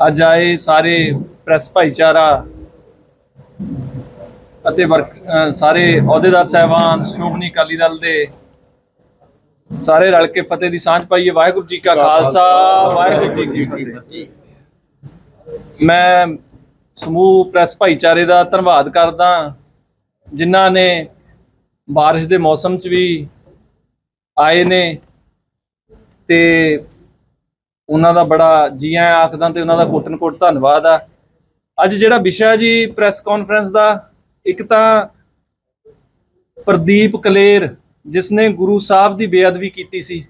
ਅੱਜ ਆਏ ਸਾਰੇ ਪ੍ਰੈਸ ਭਾਈਚਾਰਾ ਅਤੇ ਵਰਕ ਸਾਰੇ ਅਹੁਦੇਦਾਰ ਸਹਿਬਾਨ, ਸ਼੍ਰੋਮਣੀ ਅਕਾਲੀ ਦਲ ਦੇ ਸਾਰੇ ਰਲ ਕੇ ਫਤਿਹ ਦੀ ਸਾਂਝ ਪਾਈਏ। ਵਾਹਿਗੁਰੂ ਜੀ ਕਾ ਖਾਲਸਾ, ਵਾਹਿਗੁਰੂ ਜੀ ਕੀ ਫਤਿਹ। ਮੈਂ ਸਮੂਹ ਪ੍ਰੈਸ ਭਾਈਚਾਰੇ ਦਾ ਧੰਨਵਾਦ ਕਰਦਾ ਜਿਨ੍ਹਾਂ ਨੇ ਬਾਰਿਸ਼ ਦੇ ਮੌਸਮ 'ਚ ਵੀ ਆਏ ਨੇ ਤੇ ਉਹਨਾਂ ਦਾ ਬੜਾ ਜੀ ਆਇਆਂ ਆਖਦਾ ਤੇ ਉਹਨਾਂ ਦਾ ਕੋਟਨ ਕੋਟ ਧੰਨਵਾਦ ਆ। ਅੱਜ ਜਿਹੜਾ ਵਿਸ਼ਾ ਜੀ ਪ੍ਰੈਸ ਕਾਨਫਰੰਸ ਦਾ, ਇੱਕ ਤਾਂ ਪ੍ਰਦੀਪ ਕਲੇਰ ਜਿਸ ਨੇ ਗੁਰੂ ਸਾਹਿਬ ਦੀ ਬੇਅਦਬੀ ਕੀਤੀ ਸੀ,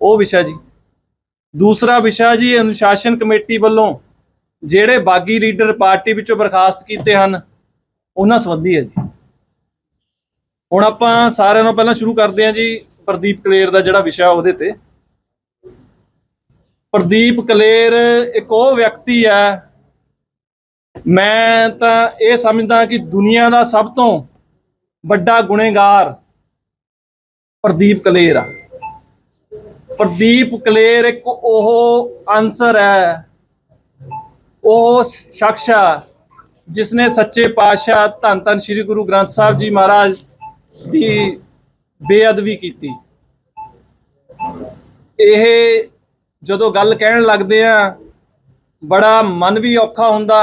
ਉਹ ਵਿਸ਼ਾ ਜੀ। ਦੂਸਰਾ ਵਿਸ਼ਾ ਜੀ ਅਨੁਸ਼ਾਸਨ ਕਮੇਟੀ ਵੱਲੋਂ, ਜਿਹੜੇ ਬਾਗੀ ਲੀਡਰ ਪਾਰਟੀ ਵਿੱਚੋਂ ਬਰਖਾਸਤ ਕੀਤੇ ਹਨ, ਉਹਨਾਂ ਸੰਬੰਧੀ ਹੈ ਜੀ। ਹੁਣ ਆਪਾਂ ਸਾਰਿਆਂ ਨੂੰ ਪਹਿਲਾਂ ਸ਼ੁਰੂ ਕਰਦੇ ਹਾਂ ਜੀ ਪ੍ਰਦੀਪ ਕਲੇਰ ਦਾ ਜਿਹੜਾ ਵਿਸ਼ਾ ਉਹਦੇ ਤੇ। ਪ੍ਰਦੀਪ ਕਲੇਰ, ਇੱਕ ਉਹ ਵਿਅਕਤੀ ਹੈ। ਮੈਂ ਤਾਂ ਇਹ ਸਮਝਦਾ ਕਿ ਦੁਨੀਆ ਦਾ ਸਭ ਤੋਂ ਵੱਡਾ ਗੁਨੇਗਾਰ ਪ੍ਰਦੀਪ ਕਲੇਰ ਆ। ਪ੍ਰਦੀਪ ਕਲੇਰ ਇੱਕ ਉਹ ਆਨਸਰ ਹੈ। ਉਹ ਸ਼ਖਸ ਆ ਜਿਸ ਨੇ ਸੱਚੇ ਪਾਤਸ਼ਾਹ ਧੰਨ ਧੰਨ ਸ੍ਰੀ ਗੁਰੂ ਗ੍ਰੰਥ ਸਾਹਿਬ ਜੀ ਮਹਾਰਾਜ ਦੀ ਬੇਅਦਬੀ ਕੀਤੀ। ਇਹ ਜਦੋਂ ਗੱਲ ਕਹਿਣ ਲੱਗਦੇ ਆ, ਬੜਾ ਮਨ ਵੀ ਔਖਾ ਹੁੰਦਾ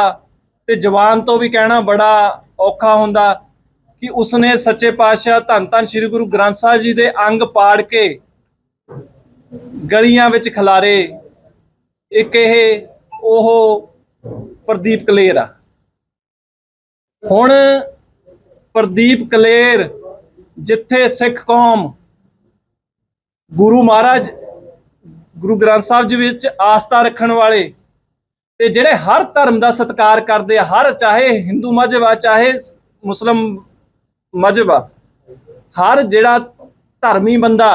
ਤੇ ਜ਼ਬਾਨ ਤੋਂ ਵੀ ਕਹਿਣਾ ਬੜਾ ਔਖਾ ਹੁੰਦਾ ਕਿ ਉਸਨੇ ਸੱਚੇ ਪਾਤਸ਼ਾਹ ਧੰਨ ਧੰਨ ਸ੍ਰੀ ਗੁਰੂ ਗ੍ਰੰਥ ਸਾਹਿਬ ਜੀ ਦੇ ਅੰਗ ਪਾੜ ਕੇ ਗਲੀਆਂ ਵਿੱਚ ਖਿਲਾਰੇ। ਇੱਕ ਇਹ ਉਹ ਪ੍ਰਦੀਪ ਕਲੇਰ ਆ। ਹੁਣ ਪ੍ਰਦੀਪ ਕਲੇਰ ਜਿੱਥੇ ਸਿੱਖ ਕੌਮ ਗੁਰੂ ਮਹਾਰਾਜ ਗੁਰੂ ਗ੍ਰੰਥ ਸਾਹਿਬ ਜੀ ਵਿੱਚ ਆਸਥਾ ਰੱਖਣ ਵਾਲੇ ਤੇ ਜਿਹੜੇ ਹਰ ਧਰਮ ਦਾ ਸਤਿਕਾਰ ਕਰਦੇ ਆ, ਹਰ ਚਾਹੇ ਹਿੰਦੂ ਮਜ਼ਹਬ ਆ, ਚਾਹੇ ਮੁਸਲਮ ਮਜ਼ਹਬ ਆ, ਹਰ ਜਿਹੜਾ ਧਰਮੀ ਬੰਦਾ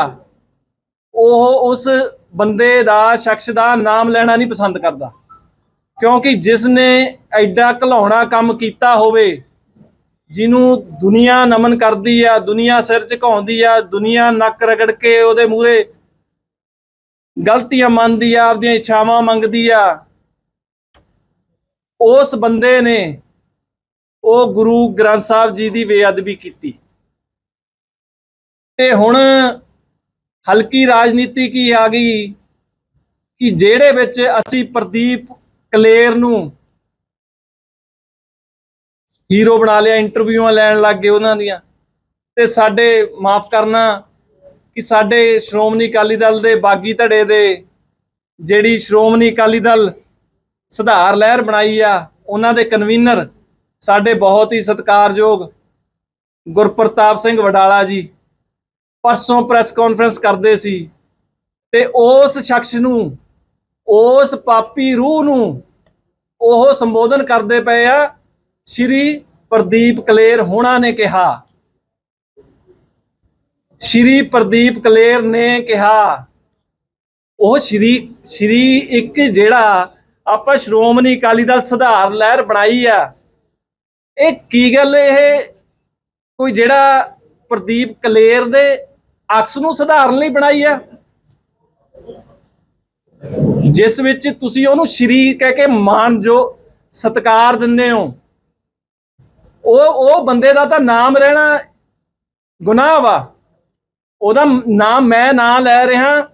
ਉਹ ਉਸ ਬੰਦੇ ਦਾ, ਸ਼ਖਸ ਦਾ ਨਾਮ ਲੈਣਾ ਨਹੀਂ ਪਸੰਦ ਕਰਦਾ। ਕਿਉਂਕਿ ਜਿਸ ਨੇ ਐਡਾ ਘਲਾਉਣਾ ਕੰਮ ਕੀਤਾ ਹੋਵੇ, ਜਿਹਨੂੰ ਦੁਨੀਆ ਨਮਨ ਕਰਦੀ ਆ, ਦੁਨੀਆ ਸਿਰ ਝੁਕਾਉਂਦੀ ਆ, ਦੁਨੀਆ ਨੱਕ ਰਗੜ ਕੇ ਉਹਦੇ ਮੂਹਰੇ ਗਲਤੀਆਂ ਮੰਨਦੀ ਆ, ਆਪਦੀਆਂ ਇੱਛਾਵਾਂ ਮੰਗਦੀ ਆ। ਉਸ ਬੰਦੇ ਨੇ ਉਹ ਗੁਰੂ ਗ੍ਰੰਥ ਸਾਹਿਬ ਜੀ ਦੀ ਬੇਅਦਬੀ ਕੀਤੀ। ਤੇ ਹੁਣ ਹਲਕੀ ਰਾਜਨੀਤੀ ਕੀ ਆ ਗਈ ਕਿ ਜਿਹੜੇ ਵਿੱਚ ਅਸੀਂ ਪ੍ਰਦੀਪ ਕਲੇਰ ਨੂੰ ਹੀਰੋ ਬਣਾ ਲਿਆ ਇੰਟਰਵਿਊਆਂ ਲੈਣ ਲੱਗ ਗਏ ਉਹਨਾਂ ਦੀਆਂ, ਤੇ ਸਾਡੇ ਮਾਫ ਕਰਨਾ ਕਿ ਸਾਡੇ ਸ਼੍ਰੋਮਣੀ ਅਕਾਲੀ ਦਲ ਦੇ ਬਾਗੀ ਧੜੇ ਦੇ ਜਿਹੜੀ ਸ਼੍ਰੋਮਣੀ ਅਕਾਲੀ ਦਲ ਸੁਧਾਰ ਲਹਿਰ ਬਣਾਈ ਆ, ਉਹਨਾਂ ਦੇ ਕਨਵੀਨਰ ਸਾਡੇ ਬਹੁਤ ਹੀ ਸਤਿਕਾਰਯੋਗ ਗੁਰਪ੍ਰਤਾਪ ਸਿੰਘ ਵਡਾਲਾ ਜੀ ਪਰਸੋਂ ਪ੍ਰੈਸ ਕਾਨਫਰੰਸ ਕਰਦੇ ਸੀ ਤੇ ਉਸ ਸ਼ਖਸ ਨੂੰ, ਉਸ ਪਾਪੀ ਰੂਹ ਨੂੰ ਉਹ ਸੰਬੋਧਨ ਕਰਦੇ ਪਏ ਆ, ਸ਼੍ਰੀ ਪ੍ਰਦੀਪ ਕਲੇਰ ਹੋਣਾ ਨੇ ਕਿਹਾ। ਸ਼੍ਰੀ ਪ੍ਰਦੀਪ ਕਲੇਰ ਨੇ ਕਿਹਾ, ਉਹ ਸ਼੍ਰੀ ਸ਼੍ਰੀ ਇੱਕ ਜਿਹੜਾ ਆਪਾਂ ਸ਼੍ਰੋਮਣੀ ਅਕਾਲੀ ਦਲ ਸੁਧਾਰ ਲਹਿਰ ਬਣਾਈ ਆ। ਇਹ ਕੀ ਗੱਲ ਇਹ? ਕੋਈ ਜਿਹੜਾ ਪ੍ਰਦੀਪ ਕਲੇਰ ਦੇ ਅਕਸ ਨੂੰ ਸੁਧਾਰਨ ਲਈ ਬਣਾਈ ਆ? ਜਿਸ ਵਿੱਚ ਤੁਸੀਂ ਉਹਨੂੰ ਸ਼੍ਰੀ ਕਹਿ ਕੇ ਮਾਨ ਜੋ ਸਤਕਾਰ ਦਿੰਦੇ ਹੋ। ਉਹ ਉਹ ਬੰਦੇ ਦਾ ਤਾਂ ਨਾਮ ਰਹਿਣਾ ਗੁਨਾਹ ਵਾ। ਉਹਦਾ ਨਾਮ ਮੈਂ ਨਾ ਲੈ ਰਿਹਾ,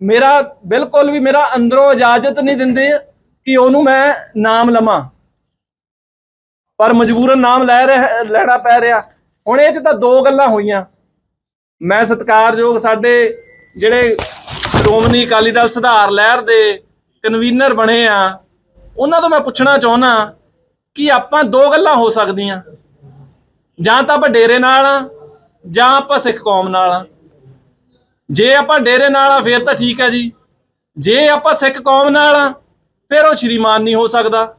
ਮੇਰਾ ਬਿਲਕੁਲ ਵੀ ਮੇਰਾ ਅੰਦਰੋਂ ਇਜਾਜ਼ਤ ਨਹੀਂ ਦਿੰਦੇ ਕਿ ਉਹਨੂੰ ਮੈਂ ਨਾਮ ਲਵਾਂ। ਪਰ ਮਜਬੂਰਨ ਨਾਮ ਲੈ ਰਿਹਾ, ਲੈਣਾ ਪੈ ਰਿਹਾ। ਹੁਣ ਇਹ ਚ ਤਾਂ ਦੋ ਗੱਲਾਂ ਹੋਈਆਂ। ਮੈਂ ਸਤਿਕਾਰਯੋਗ ਸਾਡੇ ਜਿਹੜੇ ਸ਼੍ਰੋਮਣੀ ਅਕਾਲੀ ਦਲ ਸੁਧਾਰ ਲਹਿਰ ਦੇ ਕਨਵੀਨਰ ਬਣੇ ਆ, ਉਹਨਾਂ ਤੋਂ ਮੈਂ ਪੁੱਛਣਾ ਚਾਹੁੰਦਾ ਕਿ ਆਪਾਂ ਦੋ ਗੱਲਾਂ ਹੋ ਸਕਦੀਆਂ। ਜਾਂ ਤਾਂ ਆਪਾਂ ਡੇਰੇ ਨਾਲ ਆ, ਜਾਂ ਆਪਾਂ ਸਿੱਖ ਕੌਮ ਨਾਲ ਆ। ਜੇ ਆਪਾਂ ਡੇਰੇ ਨਾਲ ਆ, ਫਿਰ ਤਾਂ ਠੀਕ ਹੈ ਜੀ। ਜੇ ਆਪਾਂ ਸਿੱਖ ਕੌਮ ਨਾਲ ਆ, ਫਿਰ ਉਹ ਸ਼੍ਰੀਮਾਨ ਨਹੀਂ ਹੋ ਸਕਦਾ।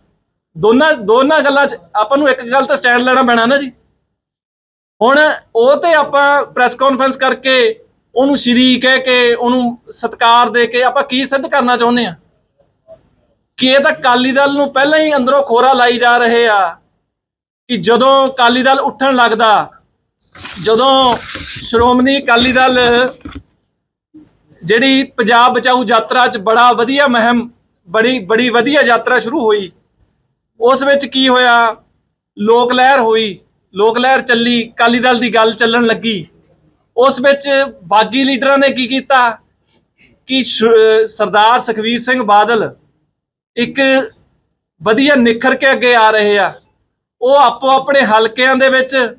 ਦੋਨਾਂ ਦੋਨਾਂ ਗੱਲਾਂ 'ਚ ਆਪਾਂ ਨੂੰ ਇੱਕ ਗੱਲ ਤਾਂ ਸਟੈਂਡ ਲੈਣਾ ਪੈਣਾ ਨਾ ਜੀ। ਹੁਣ ਉਹ ਤੇ ਆਪਾਂ ਪ੍ਰੈਸ ਕਾਨਫਰੰਸ ਕਰਕੇ ਉਹਨੂੰ ਸ਼੍ਰੀ ਕਹਿ ਕੇ, ਉਹਨੂੰ ਸਤਕਾਰ ਦੇ ਕੇ ਆਪਾਂ ਕੀ ਸਿੱਧ ਕਰਨਾ ਚਾਹੁੰਦੇ ਆ? ਕਿ ਇਹ ਤਾਂ ਕਾਲੀ ਦਲ ਨੂੰ ਪਹਿਲਾਂ ਹੀ ਅੰਦਰੋਂ ਖੋਰਾ ਲਾਈ ਜਾ ਰਹੇ ਆ ਕਿ ਜਦੋਂ ਕਾਲੀ ਦਲ ਉੱਠਣ ਲੱਗਦਾ, ਜਦੋਂ ਸ਼੍ਰੋਮਣੀ ਅਕਾਲੀ ਦਲ ਜਿਹੜੀ ਪੰਜਾਬ ਬਚਾਊ ਯਾਤਰਾ 'ਚ ਬੜਾ ਵਧੀਆ ਮਹਿਮ, ਬੜੀ ਬੜੀ ਵਧੀਆ ਯਾਤਰਾ ਸ਼ੁਰੂ ਹੋਈ। ਉਸ ਵਿੱਚ ਕੀ ਹੋਇਆ? ਲੋਕ ਲਹਿਰ ਹੋਈ, ਲੋਕ ਲਹਿਰ ਚੱਲੀ ਕਾਲੀ ਦਲ ਦੀ ਗੱਲ ਚੱਲਣ ਲੱਗੀ। ਉਸ ਵਿੱਚ ਬਾਗੀ ਲੀਡਰਾਂ ਨੇ ਕੀ ਕੀਤਾ? ਕਿ ਸ਼- ਸਰਦਾਰ ਸੁਖਵੀਰ ਸਿੰਘ ਬਾਦਲ ਇੱਕ ਵਧੀਆ ਨਿਖਰ ਕੇ ਅੱਗੇ ਆ ਰਹੇ ਆ। ਉਹ ਆਪੋ ਆਪਣੇ ਹਲਕਿਆਂ ਦੇ ਵਿੱਚ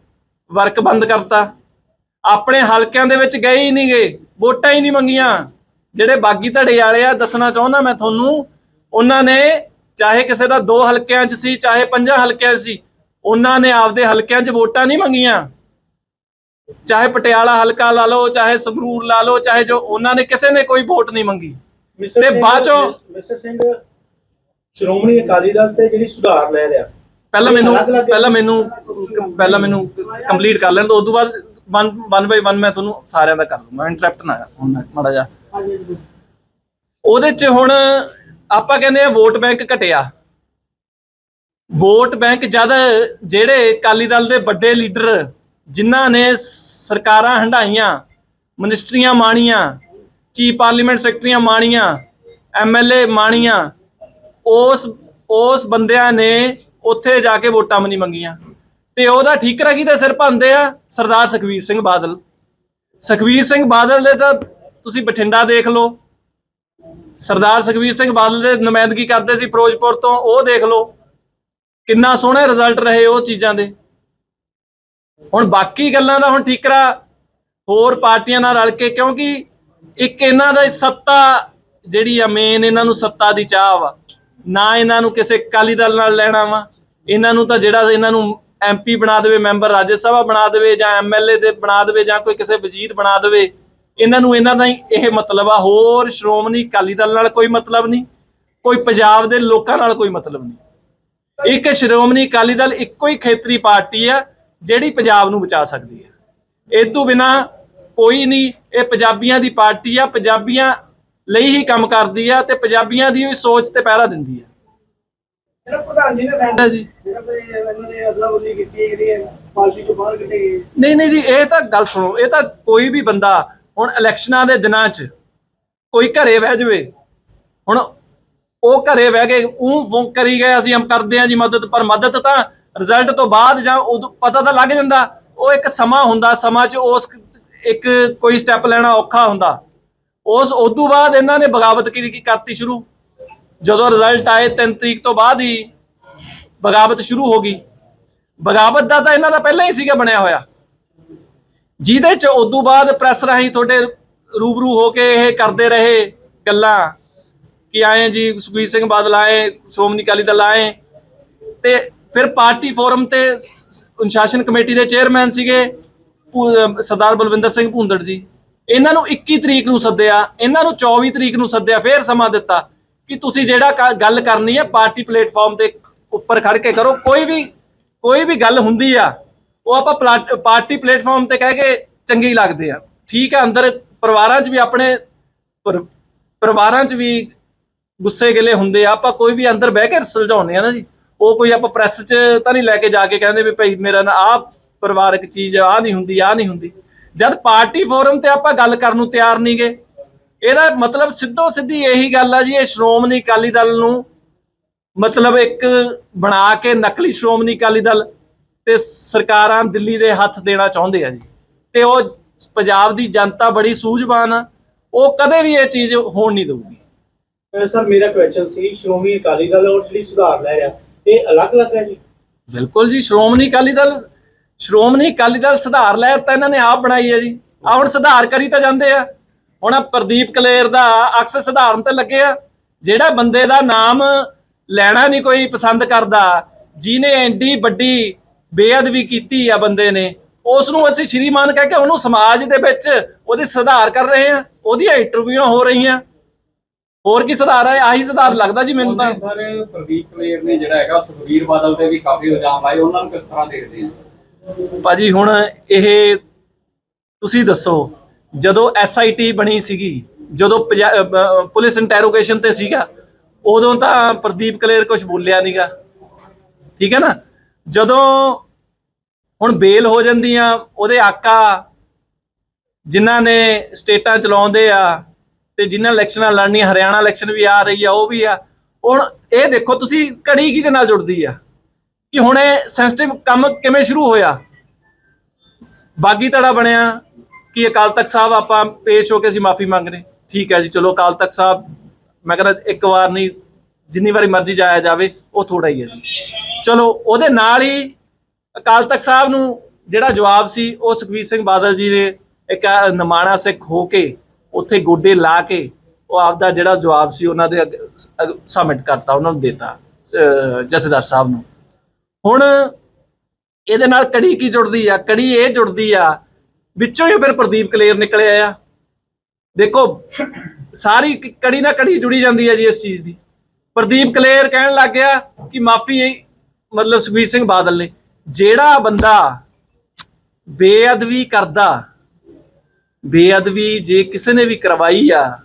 ਵਰਕ ਬੰਦ ਕਰਤਾ। ਆਪਣੇ ਹਲਕਿਆਂ ਦੇ ਵਿੱਚ ਗਏ ਹੀ ਨਹੀਂ ਗਏ ਵੋਟਾਂ ਹੀ ਨਹੀਂ ਮੰਗੀਆਂ। ਜਿਹੜੇ ਬਾਗੀ ਧੜੇ ਵਾਲੇ ਆ ਦੱਸਣਾ ਚਾਹੁੰਦਾ ਮੈਂ ਤੁਹਾਨੂੰ ਉਹਨਾਂ ਨੇ ਚਾਹੇ ਕਿਸੇ ਦਾ ਦੋ ਹਲਕਿਆਂ 'ਚ ਸੀ ਚਾਹੇ ਪੰਜਾਂ ਹਲਕਿਆਂ 'ਚ ਸੀ ਉਹਨਾਂ ਨੇ ਆਪਦੇ ਹਲਕਿਆਂ 'ਚ ਵੋਟਾਂ ਨਹੀਂ ਮੰਗੀਆਂ। ਚਾਹੇ ਪਟਿਆਲਾ ਹਲਕਾ ਲਾ ਲਓ ਚਾਹੇ ਸੰਗਰੂਰ ਲਾ ਲਓ ਚਾਹੇ ਜੋ ਉਹਨਾਂ ਨੇ ਕਿਸੇ ਨੇ ਕੋਈ ਵੋਟ ਨਹੀਂ ਮੰਗੀ। ਤੇ ਬਾਅਦ ਚੋਂ- ਮਿਸਟਰ ਸਿੰਘ ਸ਼੍ਰੋਮਣੀ ਅਕਾਲੀ ਦਲ ਤੇ ਜਿਹੜੀ ਸੁਧਾਰ ਲੈ ਰਿਹਾ। ਪਹਿਲਾਂ ਮੈਨੂੰ ਪਹਿਲਾਂ ਮੈਨੂੰ ਪਹਿਲਾਂ ਮੈਨੂੰ ਕੰਪਲੀਟ ਕਰ ਲੈਣ ਤੋਂ ਉਦੋਂ ਬਾਅਦ ਵਨ ਵਨ ਬਾਈ ਵਨ ਮੈਂ ਤੁਹਾਨੂੰ ਸਾਰਿਆਂ ਦਾ ਕਰ ਦੂੰਗਾ ਇੰਟਰਪਟ ਨਾ ਹੁਣ ਮੈਂ ਮਾੜਾ ਜਾ ਉਹਦੇ 'ਚ ਹੁਣ ਆਪਾਂ ਕਹਿੰਦੇ ਆ ਵੋਟ ਬੈਂਕ ਘਟਿਆ। ਵੋਟ ਬੈਂਕ ਜਦ ਜਿਹੜੇ ਅਕਾਲੀ ਦਲ ਦੇ ਵੱਡੇ ਲੀਡਰ ਜਿਨ੍ਹਾਂ ਨੇ ਸਰਕਾਰਾਂ ਹੰਡਾਈਆਂ ਮਿਨਿਸਟਰੀਆਂ ਮਾਣੀਆਂ ਚੀਫ ਪਾਰਲੀਮੈਂਟ ਸੈਕਟਰੀਆਂ ਮਾਣੀਆਂ ਐਮਐਲਏ ਮਾਣੀਆਂ ਉਸ ਉਸ ਬੰਦਿਆਂ ਨੇ ਉੱਥੇ ਜਾ ਕੇ ਵੋਟਾਂ ਵੀ ਨਹੀਂ ਮੰਗੀਆਂ। ਤੇ ਉਹਦਾ ਠੀਕਰਾ ਕਿਹਦੇ ਸਿਰ ਭੰਦੇ ਆ ਸਰਦਾਰ ਸੁਖਵੀਰ ਸਿੰਘ ਬਾਦਲ। ਸੁਖਵੀਰ ਸਿੰਘ ਬਾਦਲ ਦੇ ਤਾਂ ਤੁਸੀਂ ਬਠਿੰਡਾ ਦੇਖ ਲਓ। ਸਰਦਾਰ ਸੁਖਵੀਰ ਸਿੰਘ ਬਾਦਲ ਦੇ ਨੁਮਾਇੰਦਗੀ ਕਰਦੇ ਸੀ ਫਿਰੋਜ਼ਪੁਰ ਤੋਂ, ਉਹ ਦੇਖ ਲਓ। ਕਿੰਨਾ ਸੋਹਣੇ ਰਿਜ਼ਲਟ ਰਹੇ ਉਹ ਚੀਜ਼ਾਂ ਦੇ। ਹੁਣ ਬਾਕੀ ਗੱਲਾਂ ਦਾ ਹੁਣ ਠੀਕਰਾ ਹੋਰ ਪਾਰਟੀਆਂ ਨਾਲ ਰਲ ਕੇ, ਕਿਉਂਕਿ ਇੱਕ ਇਹਨਾਂ ਦਾ ਸੱਤਾ ਜਿਹੜੀ ਆ ਮੇਨ ਇਹਨਾਂ ਨੂੰ ਸੱਤਾ ਦੀ ਚਾਹ ਵਾ। ਨਾ ਇਹਨਾਂ ਨੂੰ ਕਿਸੇ ਅਕਾਲੀ ਦਲ ਨਾਲ ਲੈਣਾ ਵਾ। ਇਹਨਾਂ ਨੂੰ ਤਾਂ ਜਿਹੜਾ ਇਹਨਾਂ ਨੂੰ ਐਮਪੀ ਬਣਾ ਦੇਵੇ, ਮੈਂਬਰ ਰਾਜ ਸਭਾ ਬਣਾ ਦੇਵੇ ਜਾਂ ਐਮਐਲਏ ਦੇ ਬਣਾ ਦੇਵੇ ਜਾਂ ਕੋਈ ਕਿਸੇ ਵਜ਼ੀਰ ਬਣਾ ਦੇਵੇ, ਇਹਨਾਂ ਨੂੰ ਇਹਨਾਂ ਦਾ ਹੀ ਇਹ ਮਤਲਬ ਆ, ਹੋਰ ਸ਼੍ਰੋਮਣੀ ਅਕਾਲੀ ਦਲ ਨਾਲ ਕੋਈ ਮਤਲਬ ਨਹੀਂ, ਕੋਈ ਪੰਜਾਬ ਦੇ ਲੋਕਾਂ ਨਾਲ ਕੋਈ ਮਤਲਬ ਨਹੀਂ। ਇੱਕ ਸ਼੍ਰੋਮਣੀ ਅਕਾਲੀ ਦਲ ਇੱਕੋ ਹੀ ਖੇਤਰੀ ਪਾਰਟੀ ਆ, ਜਿਹੜੀ ਪੰਜਾਬ ਨੂੰ ਬਚਾ ਸਕਦੀ ਹੈ। ਇਹ ਤੋਂ ਬਿਨਾ ਕੋਈ ਨਹੀਂ, ਇਹ ਪੰਜਾਬੀਆਂ ਦੀ ਪਾਰਟੀ ਆ, ਪੰਜਾਬੀਆਂ ਲਈ ਹੀ ਕੰਮ ਕਰਦੀ ਆ ਤੇ ਪੰਜਾਬੀਆਂ ਦੀ ਹੀ ਸੋਚ ਤੇ ਪਹਿਰਾ ਦਿੰਦੀ ਆ। ਜਿਹੜਾ ਪ੍ਰਧਾਨ ਜੀ ਨੇ ਫੈਸਲਾ ਹੈ ਜੀ ਜਿਹੜਾ ਕੋਈ ਇਹਨਾਂ ਨੇ ਅਦਲਾ ਬਦਲੀ ਕੀਤੀ ਹੈ ਜਿਹੜੀ ਪਾਰਟੀ ਤੋਂ ਬਾਹਰ ਕੱਢੇ ਗਏ। ਨਹੀਂ ਨਹੀਂ ਜੀ ਇਹ ਤਾਂ ਗੱਲ ਸੁਣੋ ਇਹ ਤਾਂ ਕੋਈ ਵੀ ਬੰਦਾ ਹੁਣ ਇਲੈਕਸ਼ਨਾਂ ਦੇ ਦਿਨਾਂ 'ਚ ਕੋਈ ਘਰੇ ਬਹਿ ਜਾਵੇ ਹੁਣ ਉਹ ਘਰੇ ਬਹਿ ਕੇ ਉਹ ਕਰੀ ਗਏ ਅਸੀਂ ਹਮ ਕਰਦੇ ਹਾਂ ਜੀ ਮਦਦ ਪਰ ਮਦਦ ਤਾਂ ਰਿਜ਼ਲਟ ਤੋਂ ਬਾਅਦ ਜਾਂ ਉਦੋਂ ਪਤਾ ਤਾਂ ਲੱਗ ਜਾਂਦਾ ਉਹ ਇੱਕ ਸਮਾਂ ਹੁੰਦਾ ਸਮਾਂ 'ਚ ਉਸ ਇੱਕ ਕੋਈ ਸਟੈਪ ਲੈਣਾ ਔਖਾ ਹੁੰਦਾ। ਉਸ ਉਦੋਂ ਬਾਅਦ ਇਹਨਾਂ ਨੇ ਬਗਾਵਤ ਕੀ ਕਰਤੀ ਸ਼ੁਰੂ? ਜਦੋਂ ਰਿਜ਼ਲਟ ਆਏ 3 ਤਰੀਕ ਤੋਂ ਬਾਅਦ ਹੀ ਬਗਾਵਤ ਸ਼ੁਰੂ ਹੋ ਗਈ। ਬਗਾਵਤ ਦਾ ਤਾਂ ਇਹਨਾਂ ਦਾ ਪਹਿਲਾਂ ਹੀ ਸੀਗਾ ਬਣਿਆ ਹੋਇਆ। ਜਿਹਦੇ ਚ ਉਦੋਂ ਬਾਅਦ ਪ੍ਰੈਸ ਰਾਹੀਂ ਤੁਹਾਡੇ ਰੂਬਰੂ ਹੋ ਕੇ ਇਹ ਕਰਦੇ ਰਹੇ ਗੱਲਾਂ ਕਿ ਆਏ ਜੀ, ਸੁਖਬੀਰ ਸਿੰਘ ਬਾਦਲ ਆਏ, ਸ਼੍ਰੋਮਣੀ ਅਕਾਲੀ ਦਲ ਆਏ। ਤੇ ਫਿਰ ਪਾਰਟੀ ਫੋਰਮ ਤੇ ਅਨੁਸ਼ਾਸਨ ਕਮੇਟੀ ਦੇ ਚੇਅਰਮੈਨ ਸੀਗੇ ਸਰਦਾਰ ਬਲਵਿੰਦਰ ਸਿੰਘ ਭੂੰਦੜ ਜੀ। ਇਹਨਾਂ ਨੂੰ 21 ਤਰੀਕ ਨੂੰ ਸੱਦਿਆ, ਇਹਨਾਂ ਨੂੰ 24 ਤਰੀਕ ਨੂੰ ਸੱਦਿਆ, ਫਿਰ ਸਮਾਂ ਦਿੱਤਾ। ਕਿ ਤੁਸੀਂ ਜਿਹੜਾ ਕ- ਗੱਲ ਕਰਨੀ ਹੈ ਪਾਰਟੀ ਪਲੇਟਫਾਰਮ ਦੇ ਉੱਪਰ ਖੜ ਕੇ ਕਰੋ। ਕੋਈ ਵੀ ਕੋਈ ਵੀ ਗੱਲ ਹੁੰਦੀ ਆ, ਉਹ ਆਪਾਂ ਪਲਾਟ- ਪਾਰਟੀ ਪਲੇਟਫਾਰਮ ਤੇ ਕਹਿ ਕੇ ਚੰਗੀ ਲੱਗਦੇ ਆ। ਠੀਕ ਆ, ਅੰਦਰ ਪਰਿਵਾਰਾਂ 'ਚ ਵੀ ਆਪਣੇ ਪਰਿਵਾਰਾਂ 'ਚ ਵੀ ਗੁੱਸੇ ਗਿਲੇ ਹੁੰਦੇ ਆ। ਆਪਾਂ ਕੋਈ ਵੀ ਅੰਦਰ ਬਹਿ ਕੇ ਸੁਲਝਾਉਂਦੇ ਆ ਨਾ ਜੀ। ਉਹ ਕੋਈ ਆਪਾਂ ਪ੍ਰੈਸ 'ਚ ਤਾਂ ਨਹੀਂ ਲੈ ਕੇ ਜਾ ਕੇ ਕਹਿੰਦੇ ਵੀ ਭਾਈ ਮੇਰਾ ਨਾ ਆਹ ਪਰਿਵਾਰਕ ਚੀਜ਼ ਆ ਨਹੀਂ ਹੁੰਦੀ ਆ ਨਹੀਂ ਹੁੰਦੀ। ਜਦ ਪਾਰਟੀ ਫੋਰਮ ਤੇ ਆਪਾਂ ਗੱਲ ਕਰਨ ਨੂੰ ਤਿਆਰ ਨਹੀਂਗੇ ਇਹਦਾ ਮਤਲਬ ਸਿੱਧੋ ਸਿੱਧੀ ਇਹੀ ਗੱਲ ਆ ਜੀ ਇਹ ਸ਼੍ਰੋਮਣੀ ਅਕਾਲੀ ਦਲ ਨੂੰ ਮਤਲਬ ਇੱਕ ਬਣਾ ਕੇ ਨਕਲੀ ਸ਼੍ਰੋਮਣੀ ਅਕਾਲੀ ਦਲ ਤੇ ਸਰਕਾਰਾਂ ਦਿੱਲੀ ਦੇ ਹੱਥ ਦੇਣਾ ਚਾਹੁੰਦੇ ਆ ਜੀ। ਤੇ ਉਹ ਪੰਜਾਬ ਦੀ ਜਨਤਾ ਬੜੀ ਸੂਝਵਾਨ ਆ ਉਹ ਕਦੇ ਵੀ ਇਹ ਚੀਜ਼ ਹੋਣ ਨਹੀਂ ਦਊਗੀ। ਸਰ ਮੇਰਾ ਕੁਐਸਚਨ ਸੀ ਸ਼੍ਰੋਮਣੀ ਅਕਾਲੀ ਦਲ ਔਰ ਜਿਹੜੀ ਸੁਧਾਰ ਲੈ ਰਿਹਾ ਇਹ ਅਲੱਗ-ਅਲੱਗ ਹੈ ਜੀ? ਬਿਲਕੁਲ ਜੀ ਸ਼੍ਰੋਮਣੀ ਅਕਾਲੀ ਦਲ ਸ਼੍ਰੋਮਣੀ ਅਕਾਲੀ ਦਲ ਸੁਧਾਰ ਲਹਿਰ ਤਾਂ ਇਹਨਾਂ ਨੇ ਆਪ ਬਣਾਈ ਹੈ ਜੀ। ਆ ਹੁਣ ਸੁਧਾਰ ਕਰੀ ਤਾਂ ਜਾਂਦੇ ਆ। ਹੁਣ ਪ੍ਰਦੀਪ ਕਲੇਰ ਦਾ ਅਕਸ ਸੁਧਾਰਨ ਤੇ ਲੱਗੇ ਆ ਜਿਹੜਾ ਬੰਦੇ ਦਾ ਨਾਮ ਲੈਣਾ ਨਹੀਂ ਕੋਈ ਪਸੰਦ ਕਰਦਾ ਜਿਹਨੇ ਐਂਡੀ ਵੱਡੀ ਬੇਅਦਬੀ ਕੀਤੀ ਆ ਬੰਦੇ ਨੇ ਉਸ ਨੂੰ ਅਸੀਂ ਸ਼੍ਰੀਮਾਨ ਕਹਿ ਕੇ ਉਹਨੂੰ ਸਮਾਜ ਦੇ ਵਿੱਚ ਉਹਦੇ ਸੁਧਾਰ ਕਰ ਰਹੇ ਆ ਉਹਦੀਆਂ ਇੰਟਰਵਿਊਆਂ ਹੋ ਰਹੀਆਂ। ਹੋਰ ਕੀ ਸੁਧਾਰ ਹੈ ਆਹੀ ਸੁਧਾਰ ਲੱਗਦਾ ਜੀ ਮੈਨੂੰ ਤਾਂ। ਸਰ ਪ੍ਰਦੀਪ ਕਲੇਰ ਨੇ ਜਿਹੜਾ ਹੈਗਾ ਸੁਖਬੀਰ ਬਾਦਲ ਤੇ ਵੀ ਕਾਫੀ ਇਲਜ਼ਾਮ ਲਾਏ ਉਹਨਾਂ ਨੂੰ ਕਿਸ ਤਰ੍ਹਾਂ ਦੇਖਦੇ ਆ? ਭਾਜੀ ਹੁਣ ਇਹ ਤੁਸੀਂ ਦੱਸੋ ਜਦੋਂ ਐਸਆਈਟੀ ਬਣੀ ਸੀਗੀ, ਜਦੋਂ ਪੰਜਾ- ਪੁਲਿਸ ਇੰਟਰੋਗੇਸ਼ਨ ਤੇ ਸੀਗਾ, ਉਦੋਂ ਤਾਂ ਪ੍ਰਦੀਪ ਕਲੇਰ ਕੁਝ ਬੋਲਿਆ ਨਹੀਂਗਾ ਠੀਕ ਹੈ ਨਾ? ਜਦੋਂ ਹੁਣ ਬੇਲ ਹੋ ਜਾਂਦੀਆਂ, ਉਹਦੇ ਆਕਾ ਜਿਨ੍ਹਾਂ ਨੇ ਸਟੇਟਾਂ ਚਲਾਉਂਦੇ ਆ ਤੇ ਜਿਨ੍ਹਾਂ ਇਲੈਕਸ਼ਨਾਂ ਲੜਨੀਆਂ, ਹਰਿਆਣਾ ਇਲੈਕਸ਼ਨ ਵੀ ਆ ਰਹੀ ਆ, ਉਹ ਵੀ ਆ। ਹੁਣ ਇਹ ਦੇਖੋ, ਤੁਸੀਂ ਘੜੀ ਕਿਹਦੇ ਨਾਲ ਜੁੜਦੀ ਆ? ਕਿ ਹੁਣ ਇਹ ਸੈਂਸਿਟਿਵ ਕੰਮ ਕਿਵੇਂ ਸ਼ੁਰੂ ਹੋਇਆ? ਬਾਗੀ ਧੜਾ ਬਣਿਆ ਕਿ ਅਕਾਲ ਤਖਤ ਸਾਹਿਬ ਆਪਾਂ ਪੇਸ਼ ਹੋ ਕੇ ਅਸੀਂ ਮਾਫੀ ਮੰਗਨੇ ਠੀਕ ਹੈ ਜੀ, ਚਲੋ ਅਕਾਲ ਤਖਤ ਸਾਹਿਬ, ਮੈਂ ਕਹਿੰਦਾ ਇੱਕ ਵਾਰ ਨਹੀਂ, ਜਿੰਨੀ ਵਾਰੀ ਮਰਜ਼ੀ ਜਾਇਆ ਜਾਵੇ, ਉਹ ਥੋੜਾ ਹੀ ਹੈ ਜੀ। ਚਲੋ, ਉਹਦੇ ਨਾਲ ਹੀ ਅਕਾਲ ਤਖਤ ਸਾਹਿਬ ਨੂੰ ਜਿਹੜਾ ਜਵਾਬ ਸੀ, ਉਹ ਸੁਖਬੀਰ ਸਿੰਘ ਬਾਦਲ ਜੀ ਨੇ ਇੱਕ ਨਮਾਣਾ ਸਿੱਖ ਹੋ ਕੇ ਉੱਥੇ ਗੋਡੇ ਲਾ ਕੇ ਉਹ ਆਪਦਾ ਜਿਹੜਾ ਜਵਾਬ ਸੀ, ਉਹਨਾਂ ਦੇ ਸਬਮਿਟ ਕਰਤਾ, ਉਹਨਾਂ ਨੂੰ ਦਿੱਤਾ ਜਥੇਦਾਰ ਸਾਹਿਬ ਨੂੰ। ਹੁਣ ਇਹਦੇ ਨਾਲ ਕੜੀ ਕੀ ਜੁੜਦੀ ਆ? ਕੜੀ ਇਹ ਜੁੜਦੀ ਆ ਵਿੱਚੋਂ ਹੀ ਫਿਰ ਪ੍ਰਦੀਪ ਕਲੇਰ ਨਿਕਲਿਆ ਆ। ਦੇਖੋ, ਸਾਰੀ ਕੜੀ ਨਾ ਕੜੀ ਜੁੜੀ ਜਾਂਦੀ ਹੈ ਜੀ ਇਸ ਚੀਜ਼ ਦੀ। ਪ੍ਰਦੀਪ ਕਲੇਰ ਕਹਿਣ ਲੱਗ ਗਿਆ ਕਿ ਮਾਫੀ ਮਤਲਬ ਸੁਖਬੀਰ ਸਿੰਘ ਬਾਦਲ ਨੇ। ਜਿਹੜਾ ਬੰਦਾ ਬੇਅਦਬੀ ਕਰਦਾ, ਬੇਅਦਬੀ ਜੇ ਕਿਸੇ ਨੇ ਵੀ ਕਰਵਾਈ ਆ,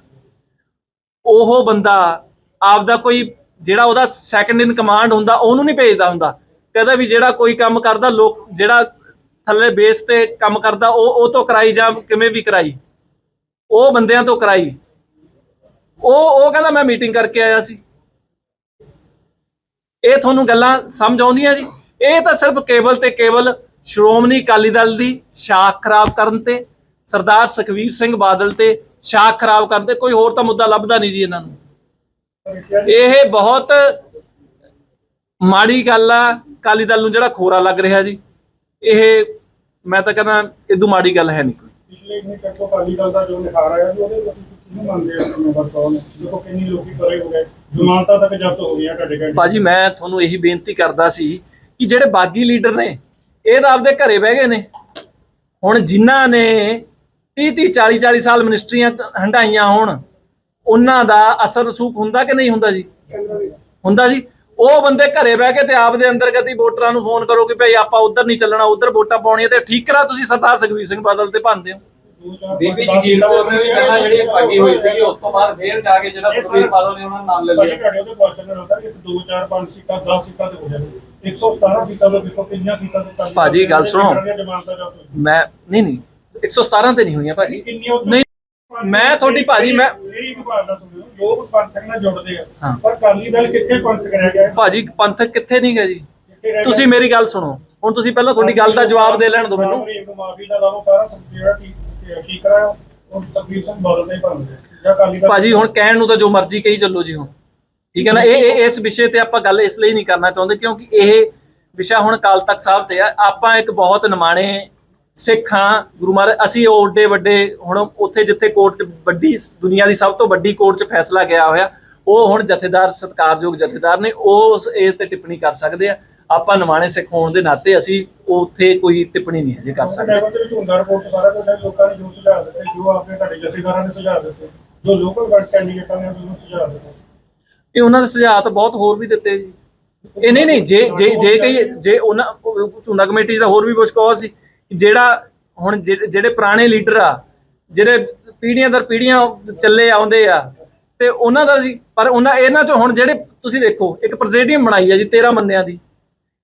ਉਹ ਬੰਦਾ ਆਪਦਾ ਕੋਈ, ਜਿਹੜਾ ਉਹਦਾ ਸੈਕੰਡ ਇਨ ਕਮਾਂਡ ਹੁੰਦਾ, ਉਹਨੂੰ ਨਹੀਂ ਭੇਜਦਾ ਹੁੰਦਾ। ਕਹਿੰਦਾ ਵੀ ਜਿਹੜਾ ਕੋਈ ਕੰਮ ਕਰਦਾ, ਲੋਕ, ਜਿਹੜਾ ਥੱਲੇ ਬੇਸ ਤੇ ਕੰਮ ਕਰਦਾ, ਉਹ ਉਹ ਤੋਂ ਕਰਾਈ ਜਾਂ ਕਿਵੇਂ ਵੀ ਕਰਾਈ? ਉਹ ਬੰਦਿਆਂ ਤੋਂ ਕਰਾਈ। ਉਹ ਉਹ ਕਹਿੰਦਾ, ਮੈਂ ਮੀਟਿੰਗ ਕਰਕੇ ਆਇਆ ਸੀ। ਇਹ ਤੁਹਾਨੂੰ ਗੱਲਾਂ ਸਮਝ ਆਉਂਦੀਆਂ ਜੀ? ਇਹ ਤਾਂ ਸਿਰਫ ਕੇਵਲ ਤੇ ਕੇਵਲ ਸ਼੍ਰੋਮਣੀ ਅਕਾਲੀ ਦਲ ਦੀ ਸ਼ਾਖ ਖਰਾਬ ਕਰਨ ਤੇ, ਸਰਦਾਰ ਸੁਖਵੀਰ ਸਿੰਘ ਬਾਦਲ ਤੇ ਸ਼ਾਖ ਖਰਾਬ ਕਰਨ ਤੇ, ਕੋਈ ਹੋਰ ਤਾਂ ਮੁੱਦਾ ਲੱਭਦਾ ਨਹੀਂ ਜੀ ਇਹਨਾਂ ਨੂੰ। ਇਹ ਬਹੁਤ ਮਾੜੀ ਗੱਲ ਆ ਅਕਾਲੀ ਦਲ ਨੂੰ ਜਿਹੜਾ ਖੋਰਾ ਲੱਗ ਰਿਹਾ ਜੀ। ਇਹ ਮੈਂ ਤਾਂ ਕਹਿੰਦਾ ਇਦੋਂ ਮਾੜੀ ਗੱਲ ਹੈ ਨਹੀਂ ਕੋਈ। ਪਿਛਲੇ ਇੰਨੇ ਟੱਕੋ ਅਕਾਲੀ ਦਲ ਦਾ ਜੋ ਨਿਖਾਰ ਆਇਆ ਸੀ ਉਹਦੇ ਤੁਸੀਂ ਕਿਹਨੂੰ ਮੰਨਦੇ ਹੋ ਜ਼ਿੰਮੇਵਾਰ ਕੌਣ ਹੈ ਦੇਖੋ ਕਿੰਨੀ ਲੋਕੀ ਪਰੇ ਹੋ ਗਏ। ਜ਼ਮਾਨਤਾਂ ਤੱਕ ਜਬਤ ਹੋ ਗਈਆਂ ਤੁਹਾਡੇ ਘਰ। ਭਾਜੀ ਮੈਂ ਤੁਹਾਨੂੰ ਇਹੀ ਬੇਨਤੀ ਕਰਦਾ ਸੀ ਕਿ ਜਿਹੜੇ ਬਾਗੀ ਲੀਡਰ ਨੇ ਇਹ ਤਾਂ ਆਪਦੇ ਘਰੇ ਬਹਿ ਗਏ ਨੇ। ਹੁਣ ਜਿਨ੍ਹਾਂ ਨੇ 30 30 40 40 ਸਾਲ ਮਿਨਿਸਟਰੀਆਂ ਹੰਢਾਈਆਂ ਹੋਣ ਉਹਨਾਂ ਦਾ ਅਸਰ ਰਸੂਖ ਹੁੰਦਾ ਕਿ ਨਹੀਂ ਹੁੰਦਾ ਜੀ? ਹੁੰਦਾ ਜੀ। ਉਹ ਬੰਦੇ ਘਰੇ ਬਹਿ ਕੇ ਤੇ ਆਪਦੇ ਅੰਦਰ ਕਦੀ ਵੋਟਰਾਂ ਨੂੰ ਫੋਨ ਕਰੋ ਕਿ ਭਾਈ ਆਪਾਂ ਉਧਰ ਨਹੀਂ ਚੱਲਣਾ ਉਧਰ ਵੋਟਾਂ ਪਾਉਣੀਆਂ ਤੇ ਠੀਕ ਕਰਾ ਤੁਸੀਂ ਸਰਦਾਰ ਸੁਖਬੀਰ ਸਿੰਘ ਬਾਦਲ ਤੇ ਭੰਨਦੇ ਹੋ। ਬੀਬੀ ਜਗੀਰ ਕੌਰ ਨੇ ਵੀ ਪਹਿਲਾਂ ਜਿਹੜੀ ਭਾਗੀ ਹੋਈ ਸੀਗੀ ਉਸ ਤੋਂ ਬਾਅਦ ਫੇਰ ਜਾ ਕੇ ਜਿਹੜਾ ਸੁਖਬੀਰ ਬਾਦਲ ਨੇ ਉਹਨਾਂ ਦਾ ਨਾਮ ਲੈ ਲਿਆ। ਉਹਦੇ ਕੁਐਸਚਨ ਹੁੰਦਾ ਕਿ 2 4 5 ਸੀਟਾਂ 10 ਸੀਟਾਂ ਤੇ ਹੋ ਜਾਣਗੇ 117 ਸੀਟਾਂ ਤੋਂ ਦੇਖੋ ਕਿੰਨੀਆਂ ਸੀਟਾਂ ਤੇ ਭਾਜੀ, ਗੱਲ ਸੁਣੋ। ਮੈਂ ਨਹੀਂ ਨਹੀਂ 117 ਤੇ ਨਹੀਂ ਹੋਈਆਂ ਭਾਜੀ। ਨਹੀਂ ਮੈਂ ਤੁਹਾਡੀ ਭਾਜੀ ਮੈਂ ਮੇਰੀ ਇੱਕ ਗੱਲ ਦਾ ਸੁਣਿਓ ਲੋਕ ਪੰਥਕ ਨਾਲ ਜੁੜਦੇ ਆ। ਹਾਂ। ਪਰ ਅਕਾਲੀ ਦਲ ਕਿੱਥੇ ਪੰਥਕ ਰਹਿ ਗਿਆ? ਭਾਜੀ ਪੰਥਕ ਕਿੱਥੇ ਨਹੀਂ ਗਾ ਜੀ? ਕਿੱਥੇ ਰਹਿ ਗਿਆ? ਤੁਸੀਂ ਮੇਰੀ ਗੱਲ ਸੁਣੋ। ਹੁਣ ਤੁਸੀਂ ਪਹਿਲਾਂ ਤੁਹਾਡੀ ਗੱਲ ਦਾ ਜਵਾਬ ਦੇ ਲੈਣ ਦਿਓ ਮੈਨੂੰ। ਮੈਨੂੰ ਮਾਫੀ ਦਾ ਲਾਓ ਸਾਰਾ ਜਿਹੜਾ ਠੀਕ ਠੀਕ ਕਰਾਇਆ ਉਹ ਸੁਖਬੀਰ ਸਿੰਘ ਬਾਦਲ ਦੇ ਭੰਦੇ ਜਾਂ ਅਕਾਲੀ ਦਲ ਭਾਜੀ ਹੁਣ ਕਹਿਣ ਨੂੰ ਤਾਂ ਜੋ ਮਰਜ਼ੀ ਕਹੀ ਚੱਲੋ ਜੀ ਹੁਣ। ਠੀਕ ਹੈ ਨਾ? ਇਹ ਇਹ ਇਸ ਵਿਸ਼ੇ ਤੇ ਆਪਾਂ ਗੱਲ ਇਸ ਲਈ ਨਹੀਂ ਕਰਨਾ ਚਾਹੁੰਦੇ ਕਿਉਂਕਿ ਇਹ ਵਿਸ਼ਾ ਹੁਣ ਕਾਲ ਤੱਕ ਸਾਹਿਬ ਤੇ ਆ। ਆਪਾਂ ਇੱਕ ਬਹੁਤ ਨਿਮਾਣੇ ਸਿੱਖਾਂ ਗੁਰੂ ਮਹਾਰਾਜ ਅਸੀਂ ਓਡੇ ਵੱਡੇ ਹੁਣ ਉੱਥੇ ਜਿੱਥੇ ਕੋਰਟ 'ਚ ਵੱਡੀ ਦੁਨੀਆ ਦੀ ਸਭ ਤੋਂ ਵੱਡੀ ਕੋਰਟ 'ਚ ਫੈਸਲਾ ਗਿਆ ਹੋਇਆ ਉਹ ਹੁਣ ਜਥੇਦਾਰ ਸਤਿਕਾਰਯੋਗ ਜਥੇਦਾਰ ਨੇ ਉਹ ਉਸ ਇਹ ਤੇ ਟਿੱਪਣੀ ਕਰ ਸਕਦੇ ਆ। ਆਪਾਂ ਨਿਮਾਣੇ ਸਿੱਖ ਹੋਣ ਦੇ ਨਾਤੇ ਅਸੀਂ ਉੱਥੇ ਕੋਈ ਟਿੱਪਣੀ ਨਹੀਂ ਹਜੇ ਕਰ ਸਕਦੇ। ਲੈਵਲ ਦੇ ਵਿੱਚ ਹੁੰਦਾ ਰਿਪੋਰਟ ਸਾਰਾ ਕੁਝ ਹੈ ਲੋਕਾਂ ਨੇ ਜੋ ਸੁਝਾਅ ਦਿੱਤੇ ਜੋ ਆਪਣੇ ਤੁਹਾਡੇ ਜਥੇਦਾਰਾਂ ਨੇ ਸੁਝਾਅ ਦਿੱਤੇ ਜੋ ਲੋਕਲ ਗਵਰਨਮੈਂਟ ਕੈਂਡੀਡੇਟਾਂ ਨੇ ਉਹਨੂੰ ਸੁਝਾਅ ਦਿੱਤੇ। ਇਹ ਉਹਨਾਂ ਦੇ ਸੁਝਾਅ ਤਾਂ ਬਹੁਤ ਹੋਰ ਵੀ ਦਿੱਤੇ ਜੀ। ਇਹ ਨਹੀਂ ਨਹੀਂ ਜੇ ਜੇ ਜੇ ਕਹੀਏ ਜੇ ਉਹਨਾਂ ਉਹ ਝੁੰਡਾ ਕਮੇਟੀ ਦਾ ਹੋਰ ਵੀ ਕੁਛ ਕਹੋ ਸੀ। ਜਿਹੜਾ ਹੁਣ ਜਿਹੜੇ ਜਿਹੜੇ ਪੁਰਾਣੇ ਲੀਡਰ ਆ, ਜਿਹੜੇ ਪੀੜ੍ਹੀਆਂ ਦਰ ਪੀੜ੍ਹੀਆਂ ਚੱਲੇ ਆਉਂਦੇ ਆ, ਤੇ ਉਹਨਾਂ ਦਾ ਜੀ, ਪਰ ਉਹਨਾਂ, ਇਹਨਾਂ ਚੋਂ ਹੁਣ ਜਿਹੜੇ, ਤੁਸੀਂ ਦੇਖੋ, ਇੱਕ ਪ੍ਰੈਜ਼ੀਡੀਅਮ ਬਣਾਈ ਆ ਜੀ 13 ਬੰਦਿਆਂ ਦੀ।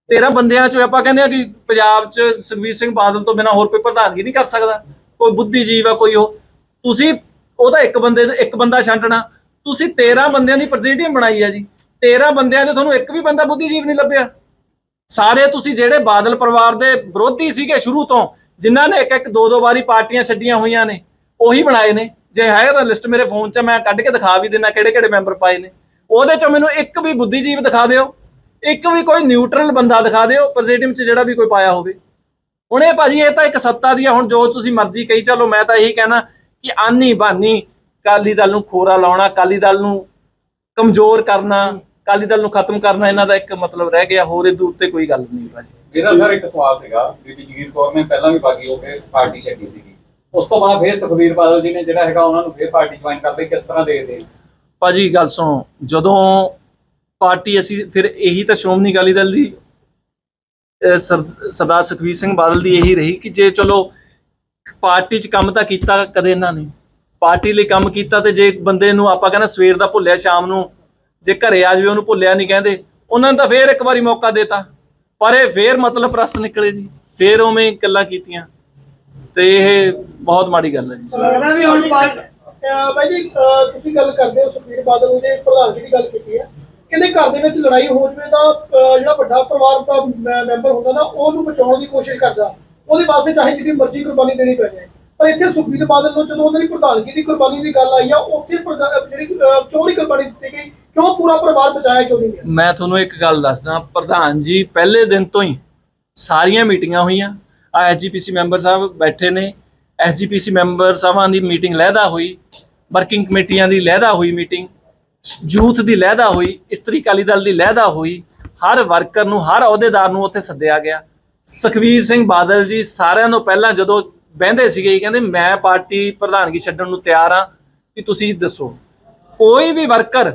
13 ਬੰਦਿਆਂ ਚੋਂ ਆਪਾਂ ਕਹਿੰਦੇ ਆ ਕਿ ਪੰਜਾਬ 'ਚ ਸੁਖਬੀਰ ਸਿੰਘ ਬਾਦਲ ਤੋਂ ਬਿਨਾ ਹੋਰ ਕੋਈ ਪ੍ਰਧਾਨਗੀ ਨਹੀਂ ਕਰ ਸਕਦਾ। ਕੋਈ ਬੁੱਧੀਜੀਵ ਆ, ਕੋਈ ਉਹ। ਤੁਸੀਂ ਉਹ ਤਾਂ ਇੱਕ ਬੰਦੇ ਇੱਕ ਬੰਦਾ ਛਾਂਟਣਾ ਤੁਸੀਂ 13 ਬੰਦਿਆਂ ਦੀ ਪ੍ਰੈਜ਼ੀਡੀਅਮ ਬਣਾਈ ਆ ਜੀ। 13 ਬੰਦਿਆਂ 'ਚੋਂ ਤੁਹਾਨੂੰ ਇੱਕ ਵੀ ਬੰਦਾ ਬੁੱਧੀਜੀਵ ਨਹੀਂ ਲੱਭਿਆ। ਸਾਰੇ ਤੁਸੀਂ ਜਿਹੜੇ ਬਾਦਲ ਪਰਿਵਾਰ ਦੇ ਵਿਰੋਧੀ ਸੀਗੇ ਸ਼ੁਰੂ ਤੋਂ, ਜਿਨ੍ਹਾਂ ਨੇ ਇੱਕ ਇੱਕ ਦੋ ਦੋ ਵਾਰੀ ਪਾਰਟੀਆਂ ਛੱਡੀਆਂ ਹੋਈਆਂ ਨੇ, ਉਹੀ ਬਣਾਏ ਨੇ। ਜੇ ਹੈ ਤਾਂ ਲਿਸਟ ਮੇਰੇ ਫੋਨ 'ਚ, ਮੈਂ ਕੱਢ ਕੇ ਦਿਖਾ ਵੀ ਦਿੰਦਾ ਕਿਹੜੇ ਕਿਹੜੇ ਮੈਂਬਰ ਪਾਏ ਨੇ। ਉਹਦੇ 'ਚ ਮੈਨੂੰ ਇੱਕ ਵੀ ਬੁੱਧੀਜੀਵ ਦਿਖਾ ਦਿਓ, ਇੱਕ ਵੀ ਕੋਈ ਨਿਊਟਰਲ ਬੰਦਾ ਦਿਖਾ ਦਿਓ ਪ੍ਰੈਜ਼ੀਡੈਂਟ 'ਚ ਜਿਹੜਾ ਵੀ ਕੋਈ ਪਾਇਆ ਹੋਵੇ। ਹੁਣ ਇਹ ਭਾਜੀ, ਇਹ ਤਾਂ ਇੱਕ ਸੱਤਾ ਦੀ ਆ, ਹੁਣ ਜੋ ਤੁਸੀਂ ਮਰਜ਼ੀ ਕਹੀ ਚਲੋ, ਮੈਂ ਤਾਂ ਇਹੀ ਕਹਿਣਾ ਕਿ ਆਨੀ ਬਾਨੀ ਕਾਲੀ ਦਲ ਨੂੰ ਖੋਰਾ ਲਾਉਣਾ ਕਾਲੀ ਦਲ ਨੂੰ ਕਮਜ਼ੋਰ ਕਰਨਾ ਕਾਲੀ ਦਲ ਨੂੰ ਖਤਮ ਕਰਨਾ ਇਹਨਾਂ ਦਾ ਇੱਕ ਮਤਲਬ ਰਹਿ ਗਿਆ ਹੋਰ ਇਹਦੇ ਉੱਤੇ ਕੋਈ ਗੱਲ ਨਹੀਂ ਭਾਜੀ। ਮੇਰਾ ਸਰ ਇੱਕ ਸਵਾਲ ਸੀਗਾ ਬੀਬੀ ਜਗੀਰ ਕੌਰ ਨੇ ਪਹਿਲਾਂ ਵੀ ਬਾਗੀ ਹੋ ਕੇ ਪਾਰਟੀ ਛੱਡੀ ਸੀਗੀ। ਉਸ ਤੋਂ ਬਾਅਦ ਫੇਰ ਸੁਖਬੀਰ ਬਾਦਲ ਜੀ ਨੇ ਜਿਹੜਾ ਹੈਗਾ ਉਹਨਾਂ ਨੂੰ ਫੇਰ ਪਾਰਟੀ ਜੁਆਇਨ ਕਰਦੇ ਕਿਸ ਤਰ੍ਹਾਂ ਦੇਖਦੇ? ਭਾਜੀ ਗੱਲ ਸੁਣੋ ਜਦੋਂ ਪਾਰਟੀ ਅਸੀਂ ਫਿਰ ਇਹੀ ਤਾਂ ਸ਼੍ਰੋਮਣੀ ਅਕਾਲੀ ਦਲ ਦੀ ਸਰਦਾਰ ਸੁਖਬੀਰ ਸਿੰਘ ਬਾਦਲ ਦੀ ਇਹੀ ਰਹੀ ਕਿ ਜੇ ਚਲੋ ਪਾਰਟੀ 'ਚ ਕੰਮ ਤਾਂ ਕੀਤਾ ਕਦੇ ਇਹਨਾਂ ਨੇ। ਪਾਰਟੀ ਲਈ ਕੰਮ ਕੀਤਾ ਤੇ ਜੇ ਬੰਦੇ ਨੂੰ ਆਪਾਂ ਕਹਿੰਦਾ ਸਵੇਰ ਦਾ ਭੁੱਲਿਆ ਸ਼ਾਮ ਨੂੰ ਜੇ ਘਰੇ ਆ ਜਾਵੇ ਉਹਨੂੰ ਭੁੱਲਿਆ ਨਹੀਂ ਕਹਿੰਦੇ। ਉਹਨਾਂ ਨੇ ਤਾਂ ਫੇਰ ਇੱਕ ਵਾਰੀ ਮੌਕਾ ਦਿੱਤਾ। ਪਰ ਇਹ ਫੇਰ ਮਤਲਬ ਪ੍ਰਸਤ ਨਿਕਲੇ ਜੀ। ਫੇਰ ਉਵੇਂ ਗੱਲਾਂ ਕੀਤੀਆਂ। ਤੇ ਇਹ ਬਹੁਤ ਮਾੜੀ ਗੱਲ ਹੈ ਜੀ। ਲੱਗਦਾ ਵੀ ਹੁਣ ਬਾਈ ਜੀ ਅਹ ਤੁਸੀਂ ਗੱਲ ਕਰਦੇ ਹੋ ਸੁਖਬੀਰ ਬਾਦਲ ਦੇ ਪ੍ਰਧਾਨਗੀ ਦੀ ਗੱਲ ਕੀਤੀ ਹੈ। ਕਹਿੰਦੇ ਘਰ ਦੇ ਵਿੱਚ ਲੜਾਈ ਹੋ ਜਵੇ ਤਾਂ ਅਹ, ਜਿਹੜਾ ਵੱਡਾ ਪਰਿਵਾਰ ਦਾ ਮੈ- ਮੈਂਬਰ ਹੁੰਦਾ ਨਾ ਉਹਨੂੰ ਬਚਾਉਣ ਦੀ ਕੋਸ਼ਿਸ਼ ਕਰਦਾ। ਉਹਦੇ ਵਾਸਤੇ ਚਾਹੇ ਜਿੰਨੀ ਮਰਜ਼ੀ ਕੁਰਬਾਨੀ ਦੇਣੀ ਪੈ ਜਾਏ। ਪਰ ਇੱਥੇ ਸੁਖਬੀਰ ਬਾਦਲ ਨੂੰ ਜਦੋਂ ਉਹਨਾਂ ਦੀ ਪ੍ਰਧਾਨਗੀ ਦੀ ਕੁਰਬਾਨੀ ਦੀ ਗੱਲ ਆਈ ਆ ਉੱਥੇ ਪ੍ਰਧਾ- ਜਿਹੜੀ ਅਹ, ਕਿਉਂ ਕੁਰਬਾਨੀ ਦਿੱਤੀ ਗਈ ਕਿਉਂ ਪੂਰਾ ਪਰਿਵਾਰ ਬਚਾਇਆ ਕਿਉਂ ਨਹੀਂ ਗਿਆ? ਮੈਂ ਤੁਹਾਨੂੰ ਇੱਕ ਗੱਲ ਦੱਸਦਾ, ਪ੍ਰਧਾਨ ਜੀ, ਪਹਿਲੇ ਦਿਨ ਤੋਂ ਹੀ ਸਾਰੀਆਂ ਮੀਟਿੰਗਾਂ ਹੋਈਆਂ। ਆ ਐਸਜੀਪੀਸੀ ਮੈਂਬਰ ਸਾਹਿਬ ਬੈਠੇ ਨੇ। ਐਸਜੀਪੀਸੀ ਮੈਂਬਰ ਸਾਹਿਬਾਂ ਦੀ ਮੀਟਿੰਗ ਲਹਿਦਾ ਹੋਈ, ਵਰਕਿੰਗ ਕਮੇਟੀਆਂ ਦੀ ਲਹਿਦਾ ਹੋਈ ਮੀਟਿੰਗ, ਯੂਥ ਦੀ ਲਹਿਦਾ ਹੋਈ, ਇਸਤਰੀ ਅਕਾਲੀ ਦਲ ਦੀ ਲਹਿਦਾ ਹੋਈ, ਹਰ ਵਰਕਰ ਨੂੰ, ਹਰ ਅਹੁਦੇਦਾਰ ਨੂੰ ਉੱਥੇ ਸੱਦਿਆ ਗਿਆ। ਸੁਖਵੀਰ ਸਿੰਘ ਬਾਦਲ ਜੀ ਸਾਰਿਆਂ ਨੂੰ ਪਹਿਲਾਂ ਜਦੋਂ ਬਹਿੰਦੇ ਸੀਗੇ ਕਹਿੰਦੇ, ਮੈਂ ਪਾਰਟੀ ਪ੍ਰਧਾਨਗੀ ਛੱਡਣ ਨੂੰ ਤਿਆਰ ਹਾਂ ਕਿ ਤੁਸੀਂ ਦੱਸੋ, ਕੋਈ ਵੀ ਵਰਕਰ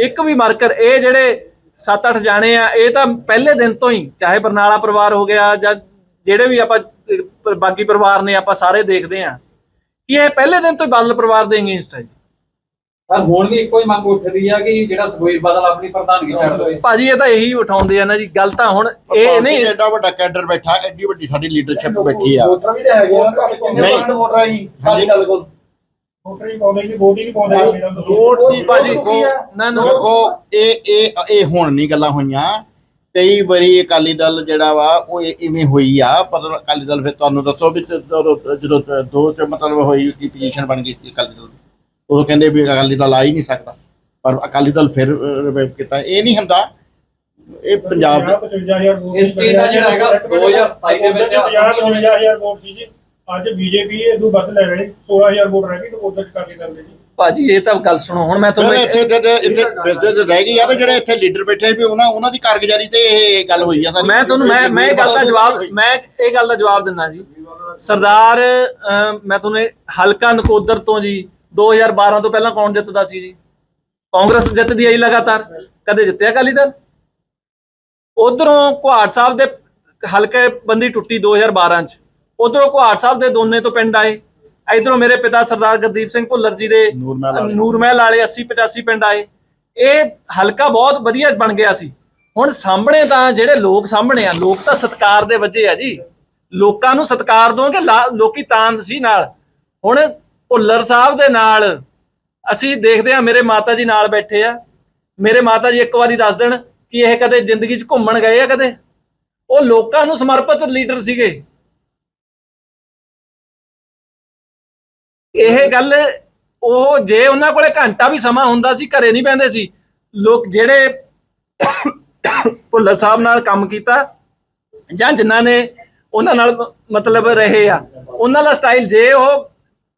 ਇੱਕ ਵੀ ਵਰਕਰ ਇਹ ਜਿਹੜੇ 7-8 ਜਾਣੇ ਆ ਇਹ ਤਾਂ ਪਹਿਲੇ ਦਿਨ ਤੋਂ ਹੀ ਚਾਹੇ ਬਰਨਾਲਾ ਪਰਿਵਾਰ ਹੋ ਗਿਆ ਜਾਂ ਜਿਹੜੇ ਵੀ ਆਪਾਂ ਬਾਕੀ ਪਰਿਵਾਰ ਨੇ ਆਪਾਂ ਸਾਰੇ ਦੇਖਦੇ ਆ ਕਿ ਇਹ ਪਹਿਲੇ ਦਿਨ ਤੋਂ ਹੀ ਬਾਦਲ ਪਰਿਵਾਰ ਦੇ ਅਗੇਂਸਟ ਹੈ ਜੀ। ਪਰ ਹੁਣ ਵੀ ਇੱਕੋ ਹੀ ਮੰਗ ਉੱਠਦੀ ਆ ਕਿ ਜਿਹੜਾ ਸੁਖਬੀਰ ਬਾਦਲ ਆਪਣੀ ਪ੍ਰਧਾਨਗੀ ਛੱਡ ਦੇਵੇ। ਭਾਜੀ ਇਹ ਤਾਂ ਇਹੀ ਉਠਾਉਂਦੇ ਆ ਨਾ ਜੀ ਗੱਲ ਤਾਂ ਹੁਣ ਇਹ ਨਹੀਂ ਐਡਾ ਵੱਡਾ ਕੈਡਰ ਬੈਠਾ ਐਡੀ ਵੱਡੀ ਸਾਡੀ ਲੀਡਰਸ਼ਿਪ ਬੈਠੀ ਆ। ਵੋਟਰ ਵੀ ਤੇ ਹੈਗੇ ਆ ਤੁਹਾਡੇ ਕਿੰਨੇ ਵੋਟਰ ਆ ਜੀ ਸਾਡੀ ਗੱਲ ਕੋਲ? ਵੋਟਰ ਹੀ ਪਾਉਂਦੇ ਜੀ ਵੋਟ ਹੀ ਨਹੀਂ ਪਾਉਂਦੇ ਅਕਾਲੀ ਦਲ ਤੋਂ। ਵੋਟ ਦੀ ਭਾਜੀ, ਦੇਖੋ ਨਾ ਨਾ। ਦੇਖੋ ਇਹ ਇਹ ਇਹ ਹੁਣ ਨਹੀਂ ਗੱਲਾਂ ਹੋਈਆਂ। ਕਈ ਵਾਰੀ ਅਕਾਲੀ ਦਲ ਜਿਹੜਾ ਵਾ ਉਹ ਇਹ ਇਵੇਂ ਹੋਈ ਆ ਪਰ ਅਕਾਲੀ ਦਲ ਫਿਰ ਤੁਹਾਨੂੰ ਦੱਸੋ ਵੀ ਜਦੋਂ ਜਦੋਂ ਦੋ ਚ ਮਤਲਬ ਹੋਈ ਕਿ ਪੋਜੀਸ਼ਨ ਬਣ ਗਈ ਸੀ ਅਕਾਲੀ ਦਲ ਦੀ ਉਦੋਂ ਕਹਿੰਦੇ ਵੀ ਅਕਾਲੀ ਦਲ ਆ ਹੀ ਨਹੀਂ ਸਕਦਾ। ਪਰ ਅਕਾਲੀ ਦਲ ਫਿਰ ਰਿਵਾਈਵ ਕੀਤਾ। ਇਹ ਨਹੀਂ ਹੁੰਦਾ। ਇਹ ਪੰਜਾਬ ਦੇ 55000 ਵੋਟ ਇਸ ਚੀਜ਼ ਦਾ ਜਿਹੜਾ ਹੈਗਾ 2027 ਦੇ ਵਿੱਚ 55000 ਵੋਟ ਸੀ ਜੀ। ਅੱਜ ਬੀਜੇਪੀ ਇਹ ਤੋਂ ਵੱਧ ਲੈ ਰਹੀ 16000 ਵੋਟ ਰਹਿ ਗਈ ਤਾਂ ਉਹਦੇ ਚ ਕਾਲੀ ਦਲ ਦੇ ਜੀ। ਭਾਜੀ ਇਹ ਤਾਂ ਗੱਲ ਸੁਣੋ ਹੁਣ ਮੈਂ ਤੁਹਾਨੂੰ ਇੱਥੇ ਇੱਥੇ ਇੱਥੇ ਰਹਿ ਗਈ ਆ ਤੇ ਜਿਹੜੇ ਇੱਥੇ ਲੀਡਰ ਬੈਠੇ ਵੀ ਉਹਨਾਂ ਉਹਨਾਂ ਦੀ ਕਾਰਗੁਜ਼ਾਰੀ ਤੇ ਇਹ ਗੱਲ ਹੋਈ ਆ ਸਾਰੀ। ਮੈਂ ਤੁਹਾਨੂੰ ਮੈਂ ਮੈਂ ਇਹ ਗੱਲ ਦਾ ਜਵਾਬ ਮੈਂ ਇਹ ਗੱਲ ਦਾ ਜਵਾਬ ਦਿੰਦਾ ਜੀ। ਸਰਦਾਰ ਮੈਂ ਤੁਹਾਨੂੰ ਇਹ ਹਲਕਾ ਨਕੋਦਰ ਤੋਂ ਜੀ 2012 ਤੋਂ ਪਹਿਲਾਂ ਕੌਣ ਜਿੱਤਦਾ ਸੀ ਜੀ? ਕਾਂਗਰਸ ਜਿੱਤਦੀ ਆਈ ਲਗਾਤਾਰ। ਕਦੇ ਜਿੱਤਿਆ ਅਕਾਲੀ ਦਲ? ਉਧਰੋਂ ਕੁਹਾੜ ਸਾਹਿਬ ਦੇ ਹਲਕੇ ਬੰਦੀ ਟੁੱਟੀ 2012 ਚ। ਉਧਰੋਂ ਕੁਹਾੜ ਸਾਹਿਬ ਦੇ ਦੋਨੇ ਤੋਂ ਪਿੰਡ ਆਏ ਇਧਰੋਂ ਮੇਰੇ ਪਿਤਾ ਸਰਦਾਰ ਗੁਰਦੀਪ ਸਿੰਘ ਭੁੱਲਰ ਜੀ ਦੇ ਨੂਰਮਹਿਲ ਵਾਲੇ। ਨੂਰਮਹਿਲ ਵਾਲੇ 80 85 ਪਿੰਡ ਆਏ। ਇਹ ਹਲਕਾ ਬਹੁਤ ਵਧੀਆ ਬਣ ਗਿਆ ਸੀ। ਹੁਣ ਸਾਹਮਣੇ ਤਾਂ ਜਿਹੜੇ ਲੋਕ ਸਾਹਮਣੇ ਆ ਲੋਕ ਤਾਂ ਸਤਕਾਰ ਦੇ ਵਜੇ ਆ ਜੀ। ਲੋਕਾਂ ਨੂੰ ਸਤਕਾਰ ਦੋਗੇ ਲੋਕੀ ਤਾਂ ਸੀ ਨਾਲ। ਹੁਣ ਭੁੱਲਰ ਸਾਹਿਬ ਦੇ ਨਾਲ ਅਸੀਂ ਦੇਖਦੇ ਆ ਮੇਰੇ ਮਾਤਾ ਜੀ ਨਾਲ ਬੈਠੇ ਆ। ਮੇਰੇ ਮਾਤਾ ਜੀ ਇੱਕ ਵਾਰੀ ਦੱਸ ਦੇਣ ਕਿ ਇਹ ਕਦੇ ਜ਼ਿੰਦਗੀ 'ਚ ਘੁੰਮਣ ਗਏ ਆ ਕਦੇ? ਉਹ ਲੋਕਾਂ ਨੂੰ ਸਮਰਪਿਤ ਲੀਡਰ ਸੀਗੇ। ਇਹ ਗੱਲ ਉਹ ਜੇ ਉਹਨਾਂ ਕੋਲੇ ਘੰਟਾ ਵੀ ਸਮਾਂ ਹੁੰਦਾ ਸੀ, ਘਰੇ ਨਹੀਂ ਪੈਂਦੇ ਸੀ, ਲੋਕ ਜਿਹੜੇ ਭੁੱਲਰ ਸਾਹਿਬ ਨਾਲ ਕੰਮ ਕੀਤਾ, ਜਾਂ ਜਿਨ੍ਹਾਂ ਨੇ ਉਹਨਾਂ ਨਾਲ ਮਤਲਬ ਰਹੇ ਆ, ਉਹਨਾਂ ਦਾ ਸਟਾਈਲ ਜੇ ਉਹ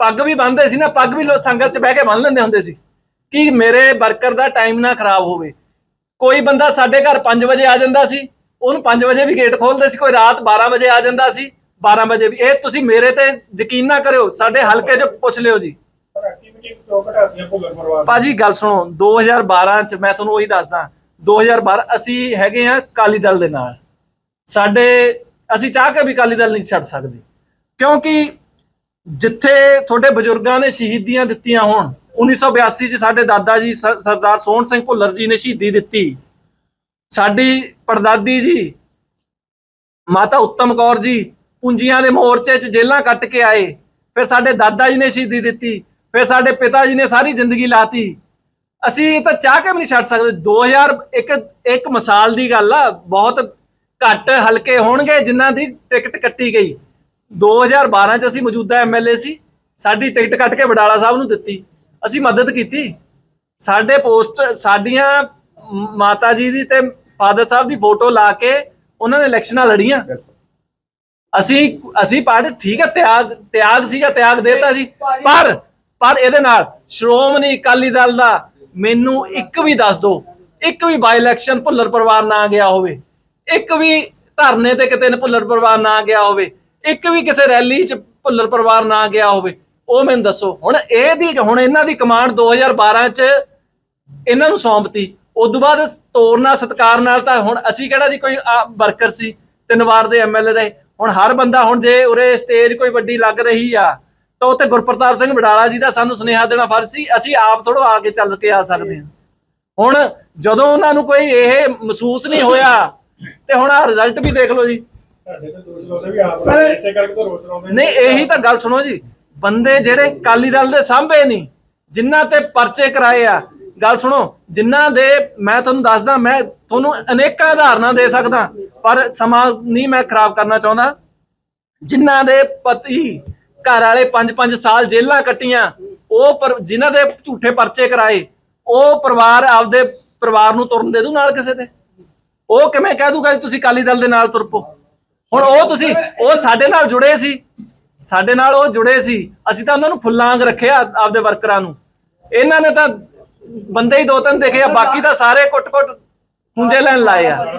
ਪੱਗ ਵੀ ਬੰਨ੍ਹਦੇ ਸੀ ਨਾ, ਪੱਗ ਵੀ ਲੋਕ ਸੰਗਤ 'ਚ ਬਹਿ ਕੇ ਬੰਨ ਲੈਂਦੇ ਹੁੰਦੇ ਸੀ, ਕਿ ਮੇਰੇ ਵਰਕਰ ਦਾ ਟਾਈਮ ਨਾ ਖਰਾਬ ਹੋਵੇ। ਕੋਈ ਬੰਦਾ ਸਾਡੇ ਘਰ 5 ਵਜੇ ਆ ਜਾਂਦਾ ਸੀ, ਉਹਨੂੰ 5 ਵਜੇ ਵੀ ਗੇਟ ਖੋਲਦੇ ਸੀ, ਕੋਈ ਰਾਤ 12 ਵਜੇ ਆ ਜਾਂਦਾ ਸੀ 12 ਵਜੇ ਵੀ। ਇਹ ਤੁਸੀਂ ਮੇਰੇ ਤੇ ਯਕੀਨ ਨਾ ਕਰਿਓ, ਸਾਡੇ ਹਲਕੇ 'ਚ ਪੁੱਛ ਲਿਓ ਜੀ। ਐਕਟੀਵਿਟੀ ਕਿਉਂ ਘਟਾਤੀਆਂ ਭੁੱਲਰ ਪਰਿਵਾਰ ਭਾਜੀ, ਗੱਲ ਸੁਣੋ 2012 ਚ ਮੈਂ ਤੁਹਾਨੂੰ ਉਹੀ ਦੱਸਦਾ 2012 ਅਸੀਂ ਹੈਗੇ ਆ ਕਾਲੀ ਦਲ ਦੇ ਨਾਲ। ਸਾਡੇ, ਅਸੀਂ ਚਾਹ ਕੇ ਵੀ ਕਾਲੀ ਦਲ ਨਹੀਂ ਛੱਡ ਸਕਦੇ। ਕਿਉਂਕਿ ਜਿੱਥੇ ਤੁਹਾਡੇ ਬਜ਼ੁਰਗਾਂ ਨੇ ਸ਼ਹੀਦੀਆਂ ਦਿੱਤੀਆਂ ਹੋਣ 1982 ਚ ਸਾਡੇ ਦਾਦਾ ਜੀ ਸਰਦਾਰ ਸੋਹਣ ਸਿੰਘ ਭੁੱਲਰ ਜੀ ਨੇ ਸ਼ਹੀਦੀ ਦਿੱਤੀ। ਸਾਡੀ ਪੜਦਾਦੀ ਜੀ, ਮਾਤਾ ਉੱਤਮ ਕੌਰ ਜੀ ਪੂੰਜੀਆਂ ਦੇ ਮੋਰਚੇ 'ਚ ਜੇਲਾਂ ਕੱਟ ਕੇ ਆਏ। ਫਿਰ ਸਾਡੇ ਦਾਦਾ ਜੀ ਨੇ ਸ਼ਹੀਦੀ ਦਿੱਤੀ। ਫਿਰ ਸਾਡੇ ਪਿਤਾ ਜੀ ਨੇ ਸਾਰੀ ਜ਼ਿੰਦਗੀ ਲਾਤੀ। ਅਸੀਂ ਇਹ ਤਾਂ ਚਾਹ ਕੇ ਵੀ ਨਹੀਂ ਛੱਡ ਸਕਦੇ। 2000 ਇੱਕ ਇੱਕ ਮਿਸਾਲ ਦੀ ਗੱਲ ਆ। ਬਹੁਤ ਘੱਟ ਹਲਕੇ ਹੋਣਗੇ ਜਿਨ੍ਹਾਂ ਦੀ ਟਿਕਟ ਕੱਟੀ ਗਈ। 2012 ਚ ਅਸੀਂ ਮੌਜੂਦਾ ਐਮਐਲਏ ਸੀ। ਸਾਡੀ ਟਿਕਟ ਕੱਟ ਕੇ ਵਡਾਲਾ ਸਾਹਿਬ ਨੂੰ ਦਿੱਤੀ। ਅਸੀਂ ਮਦਦ ਕੀਤੀ। ਸਾਡੇ ਪੋਸਟ, ਸਾਡੀਆਂ ਮਾਤਾ ਜੀ ਦੀ ਤੇ ਫਾਦਰ ਸਾਹਿਬ ਦੀ ਫੋਟੋ ਲਾ ਕੇ ਉਹਨਾਂ ਨੇ ਇਲੈਕਸ਼ਨਾਂ ਲੜੀਆਂ। ਅਸੀਂ ਅਸੀਂ ਪਾਰਟੀ ਠੀਕ ਹੈ ਤਿਆਗ ਤਿਆਗ ਸੀਗਾ, ਤਿਆਗ ਦੇਤਾ ਸੀ ਪਰ ਪਰ ਇਹਦੇ ਨਾਲ ਸ਼੍ਰੋਮਣੀ ਅਕਾਲੀ ਦਲ ਦਾ ਮੈਨੂੰ ਇੱਕ ਵੀ ਦੱਸ ਦਿਓ ਇੱਕ ਵੀ ਬਾਈ ਇਲੈਕਸ਼ਨ ਭੁੱਲਰ ਪਰਿਵਾਰ ਨਾ ਗਿਆ ਹੋਵੇ, ਇੱਕ ਵੀ ਧਰਨੇ ਤੇ ਕਿਤੇ ਭੁੱਲਰ ਪਰਿਵਾਰ ਨਾ ਗਿਆ ਹੋਵੇ, ਇੱਕ ਵੀ ਕਿਸੇ ਰੈਲੀ 'ਚ ਭੁੱਲਰ ਪਰਿਵਾਰ ਨਾ ਗਿਆ ਹੋਵੇ, ਉਹ ਮੈਨੂੰ ਦੱਸੋ। ਹੁਣ ਇਹਦੀ, ਹੁਣ ਇਹਨਾਂ ਦੀ ਕਮਾਂਡ 2012 'ਚ ਇਹਨਾਂ ਨੂੰ ਸੌਂਪਤੀ। ਉਦੋਂ ਬਾਅਦ ਤੋਰਨਾ, ਸਤਕਾਰ ਨਾਲ ਤਾਂ ਹੁਣ ਅਸੀਂ ਕਿਹੜਾ ਜੀ ਕੋਈ ਵਰਕਰ ਸੀ, ਤਿੰਨ ਵਾਰ ਦੇ ਐਮਐਲਏ ਰਹੇ ਹੁਣ ਹਰ ਬੰਦਾ ਹੁਣ ਜੇ ਉਰੇ ਸਟੇਜ ਕੋਈ ਵੱਡੀ ਲੱਗ ਰਹੀ ਆ ਤਾਂ ਉੱਤੇ ਗੁਰਪ੍ਰਤਾਪ ਸਿੰਘ ਵਡਾਲਾ ਜੀ ਦਾ ਸਾਨੂੰ ਸੁਨੇਹਾ ਦੇਣਾ ਫਰਜ਼ ਸੀ ਅਸੀਂ ਆਪ ਥੋੜੋ ਆ ਕੇ ਚੱਲ ਕੇ ਆ ਸਕਦੇ ਹਾਂ। ਹੁਣ ਜਦੋਂ ਉਹਨਾਂ ਨੂੰ ਕੋਈ ਇਹ ਮਹਿਸੂਸ ਨਹੀਂ ਹੋਇਆ ਤੇ ਹੁਣ ਆ ਰਿਜ਼ਲਟ ਵੀ ਦੇਖ ਲਓ ਜੀ। ਨਹੀਂ ਇਹੀ ਤਾਂ ਗੱਲ ਸੁਣੋ ਜੀ ਬੰਦੇ ਜਿਹੜੇ ਕਾਲੀ ਦਲ ਦੇ ਸਾਹਮਣੇ ਨਹੀਂ ਜਿਨ੍ਹਾਂ ਤੇ ਪਰਚੇ ਕਰਾਏ ਆ ਗੱਲ ਸੁਣੋ ਜਿਨ੍ਹਾਂ ਦੇ ਮੈਂ ਤੁਹਾਨੂੰ ਦੱਸਦਾ, ਮੈਂ ਤੁਹਾਨੂੰ ਅਨੇਕਾਂ ਉਦਾਹਰਨਾਂ ਦੇ ਸਕਦਾ, ਪਰ ਸਮਾਂ ਨਹੀਂ ਮੈਂ ਖਰਾਬ ਕਰਨਾ ਚਾਹੁੰਦਾ। ਜਿਨ੍ਹਾਂ ਦੇ ਪਤੀ ਘਰ ਵਾਲੇ 5-5 ਸਾਲ ਜੇਲ੍ਹਾਂ ਕੱਟੀਆਂ, ਉਹ ਪਰ, ਜਿਨ੍ਹਾਂ ਦੇ ਝੂਠੇ ਪਰਚੇ ਕਰਾਏ, ਉਹ ਪਰਿਵਾਰ ਆਪਦੇ ਪਰਿਵਾਰ ਨੂੰ ਤੁਰਨ ਦੇ ਦੂ ਨਾਲ ਕਿਸੇ ਦੇ? ਉਹ ਕਿਵੇਂ ਕਹਿ ਦੂਗਾ ਜੀ, ਤੁਸੀਂ ਅਕਾਲੀ ਦਲ ਦੇ ਨਾਲ ਤੁਰ ਪਓ? ਹੁਣ ਉਹ ਤੁਸੀਂ, ਉਹ ਸਾਡੇ ਨਾਲ ਜੁੜੇ ਸੀ। ਸਾਡੇ ਨਾਲ ਉਹ ਜੁੜੇ ਸੀ। ਅਸੀਂ ਤਾਂ ਉਹਨਾਂ ਨੂੰ ਫੁੱਲਾਂ ਵਾਂਗ ਰੱਖਿਆ ਆਪਦੇ ਵਰਕਰਾਂ ਨੂੰ। ਇਹਨਾਂ ਨੇ ਤਾਂ ਬੰਦੇ ਹੀ ਦੋ ਤਿੰਨ ਦੇਖੇ ਆ ਬਾਕੀ ਤਾਂ ਸਾਰੇ ਕੁੱਟ-ਕੁੱਟ ਹੁੰਜੇ ਲੈਣ ਲਾਏ ਆ। ਕਿ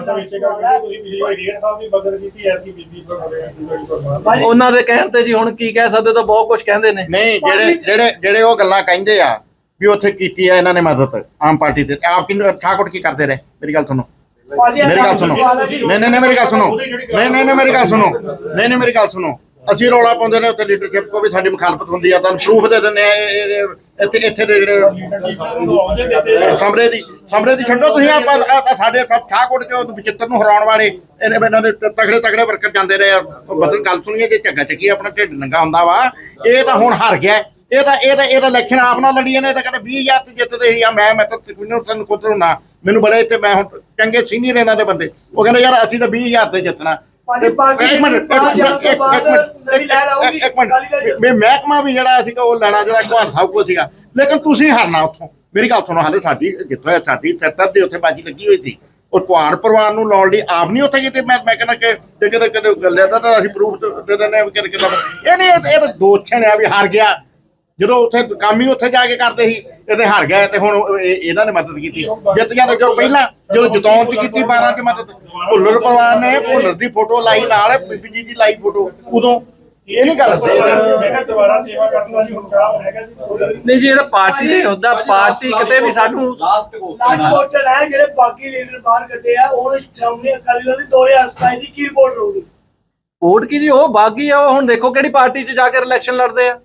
ਕਿ ਉਹਨਾਂ ਦੇ ਕਹਿਣ ਤੇ ਜੀ ਹੁਣ ਕੀ ਕਹਿ ਸਕਦੇ ਤਾਂ ਬਹੁਤ ਕੁਝ ਕਹਿੰਦੇ ਨੇ। ਨਹੀਂ ਜਿਹੜੇ ਜਿਹੜੇ ਜਿਹੜੇ ਉਹ ਗੱਲਾਂ ਕਹਿੰਦੇ ਆ ਵੀ ਉੱਥੇ ਕੀਤੀ ਆ ਇਹਨਾਂ ਨੇ ਮਦਦ ਆਮ ਪਾਰਟੀ ਤੇ ਆਪ ਕਿੰਨੇ ਠਾਕੁਰ ਕੀ ਕਰਦੇ ਰਹੇ? ਮੇਰੀ ਗੱਲ ਸੁਣੋ। ਮੇਰੀ ਗੱਲ ਸੁਣੋ। ਨਹੀਂ ਨਹੀਂ ਨਹੀਂ ਮੇਰੀ ਗੱਲ ਸੁਣੋ। ਨਹੀਂ ਨਹੀਂ ਨਹੀਂ ਮੇਰੀ ਗੱਲ ਸੁਣੋ। ਨਹੀਂ ਨਹੀਂ ਮੇਰੀ ਗੱਲ ਸੁਣੋ। ਅਸੀਂ ਰੌਲਾ ਪਾਉਂਦੇ ਨੇ ਉੱਥੇ ਲੀਡਰਸ਼ਿਪ ਕੋ ਵੀ ਸਾਡੀ ਮੁਖਾਲਫਤ ਹੁੰਦੀ ਆ, ਤੁਹਾਨੂੰ ਪ੍ਰੂਫ ਦੇ ਦਿੰਦੇ ਆ ਇਹ- ਇਹ- ਇੱਥੇ ਇੱਥੇ ਦੇ ਜਿਹੜੇ ਸਮਰੇ ਦੀ ਸਮਰੇ ਦੀ ਛੱਡੋ ਤੁਸੀਂ ਆਪਾਂ ਆਹ- ਆਹ ਸਾਡੇ ਸਭ ਠਾਕੁਰ ਤੇ ਉਹ ਵਿਚਿੱਤਰ ਨੂੰ ਹਰਾਉਣ ਵਾਲੇ, ਇਹਨੇ ਇਹਨਾਂ ਦੇ ਤਗੜੇ ਤਗੜੇ ਵਰਕਰ ਜਾਂਦੇ ਰਹੇ ਆ। ਉਹ ਬਦਲ ਗੱਲ ਸੁਣੀਏ ਜੇ ਝੱਗਾ ਚੱਕੀ ਆਪਣਾ ਢਿੱਡ ਨੰਗਾ ਹੁੰਦਾ ਵਾ। ਇਹ ਤਾਂ ਹੁਣ ਹਾਰ ਗਿਆ। ਇਹ ਤਾਂ ਇਹ ਤਾਂ ਇਹ ਤਾਂ ਇਲੈਕਸ਼ਨ ਆਪ ਨਾਲ ਲੜੀ ਨੇ, ਇਹ ਤਾਂ ਕਹਿੰਦੇ 20000 ਤੇ ਜਿੱਤਦੇ ਸੀ। ਆ ਮੈਂ ਮੈਂ ਤਾਂ ਤਕਰੀਬਨ ਤੁਹਾਨੂੰ ਖੁਦ ਨੂੰ। ਮੈਨੂੰ ਬੜੇ ਇੱਥੇ ਮੈਂ ਹੁਣ ਚੰਗੇ ਸੀਨੀਅਰ ਇਹਨਾਂ ਦੇ ਬੰਦੇ। ਉਹ ਕਹਿੰਦੇ ਯਾਰ ਅਸੀਂ ਤਾਂ 20000 ਤੇ ਜਿੱਤਣਾ। ਭਾਜੀ, ਬਾਕੀ ਇੱਕ ਮਿੰਟ ਇੱਕ ਬਾਅਦ ਮਿੰਟ ਇੱਕ ਤੋਂ ਬਾਅਦ ਮਿੰਟ ਨਵੀਂ ਲਹਿਰ ਆਊਗੀ, ਇੱਕ ਮਿੰਟ ਅਕਾਲੀ ਦਲ 'ਚ। ਵੀ ਮਹਿਕਮਾ ਵੀ ਜਿਹੜਾ ਸੀਗਾ ਉਹ ਲੈਣਾ ਜਿਹੜਾ ਘਵਾਰ ਸਾਹਿਬ ਕੋ ਸੀਗਾ। ਲੇਕਿਨ ਤੁਸੀਂ ਹਰਨਾ ਉੱਥੋਂ। ਮੇਰੀ ਗੱਲ ਸੁਣੋ ਹਾਲੇ ਸਾਡੀ ਜਿੱਥੋਂ ਸਾਡੀ ਸੱਤਰ ਦੇ ਉੱਥੇ ਬਾਜੀ ਲੱਗੀ ਹੋਈ ਸੀ। ਉਹ ਕੁਹਾੜ ਪਰਿਵਾਰ ਨੂੰ ਲਾਉਣ ਲਈ ਆਪ ਨਹੀਂ ਉੱਥੇ ਕਿਤੇ। ਮੈਂ ਮੈਂ ਕਹਿੰਦਾ ਕਿ ਜੇ ਕਿਤੇ ਕਿਤੇ ਗੱਲੇ ਤਾਂ ਅਸੀਂ ਪ੍ਰੂਫ ਦੇ ਦਿੰਦੇ ਆ ਵੀ ਕਿਤੇ ਇਹ ਨਹੀਂ ਇਹ ਦੋਛਣ ਆ ਵੀ ਹਾਰ ਗਿਆ। ਜਦੋਂ ਉੱਥੇ ਕੰਮ ਹੀ ਉੱਥੇ ਜਾ ਕੇ ਕਰਦੇ ਸੀ ਇਹ ਤੇ ਹਾਰ ਗਿਆ ਤੇ ਹੁਣ ਇਹ- ਇਹਨਾਂ ਨੇ ਮਦਦ ਕੀਤੀ। ਜਿੱਤ ਜਾਂਦੇ ਜੋ ਪਹਿਲਾਂ ਜਦੋਂ ਜਿਤਾਉਣ ਦੀ ਕੀਤੀ 12 ਚ ਮਦਦ ਭੁੱਲਰ ਪਰਿਵਾਰ ਨੇ ਭੁੱਲਰ ਦੀ ਫੋਟੋ ਲਾਈ ਨਾਲ ਬੀਬੀ ਜੀ ਦੀ ਲਾਈ ਫੋਟੋ ਉਦੋਂ ਇਹ ਨਹੀਂ ਗੱਲ ਸਹੀ ਮੈਂ ਦੁਬਾਰਾ ਸੇਵਾ ਕਰਨ ਦਾ ਜੀ ਹੁਣ ਚਾਹ ਹੈਗਾ ਜੀ ਨਹੀਂ ਜੀ ਇਹ ਤਾਂ ਪਾਰਟੀ ਦੇ ਹੁੰਦਾ ਪਾਰਟੀ ਕਿਤੇ ਵੀ ਸਾਨੂੰ ਲਾਸਟ ਕੁਐਸਚਨ ਹੈ ਜਿਹੜੇ ਬਾਕੀ ਲੀਡਰ ਬਾਹਰ ਕੱਢੇ ਆ ਹੁਣ ਸਾਹਮਣੇ ਅਕਾਲੀ ਦਲ ਦੀ 2027 ਦੀ ਕੀ ਰਿਪੋਰਟ ਰਹੂਗੀ ਵੋਟ ਕੀ ਜੀ ਉਹ ਬਾਗੀ ਆ ਉਹ ਹੁਣ ਦੇਖੋ ਕਿਹੜੀ ਪਾਰਟੀ 'ਚ ਜਾ ਕੇ ਇਲੈਕਸ਼ਨ ਲੜਦੇ ਆ।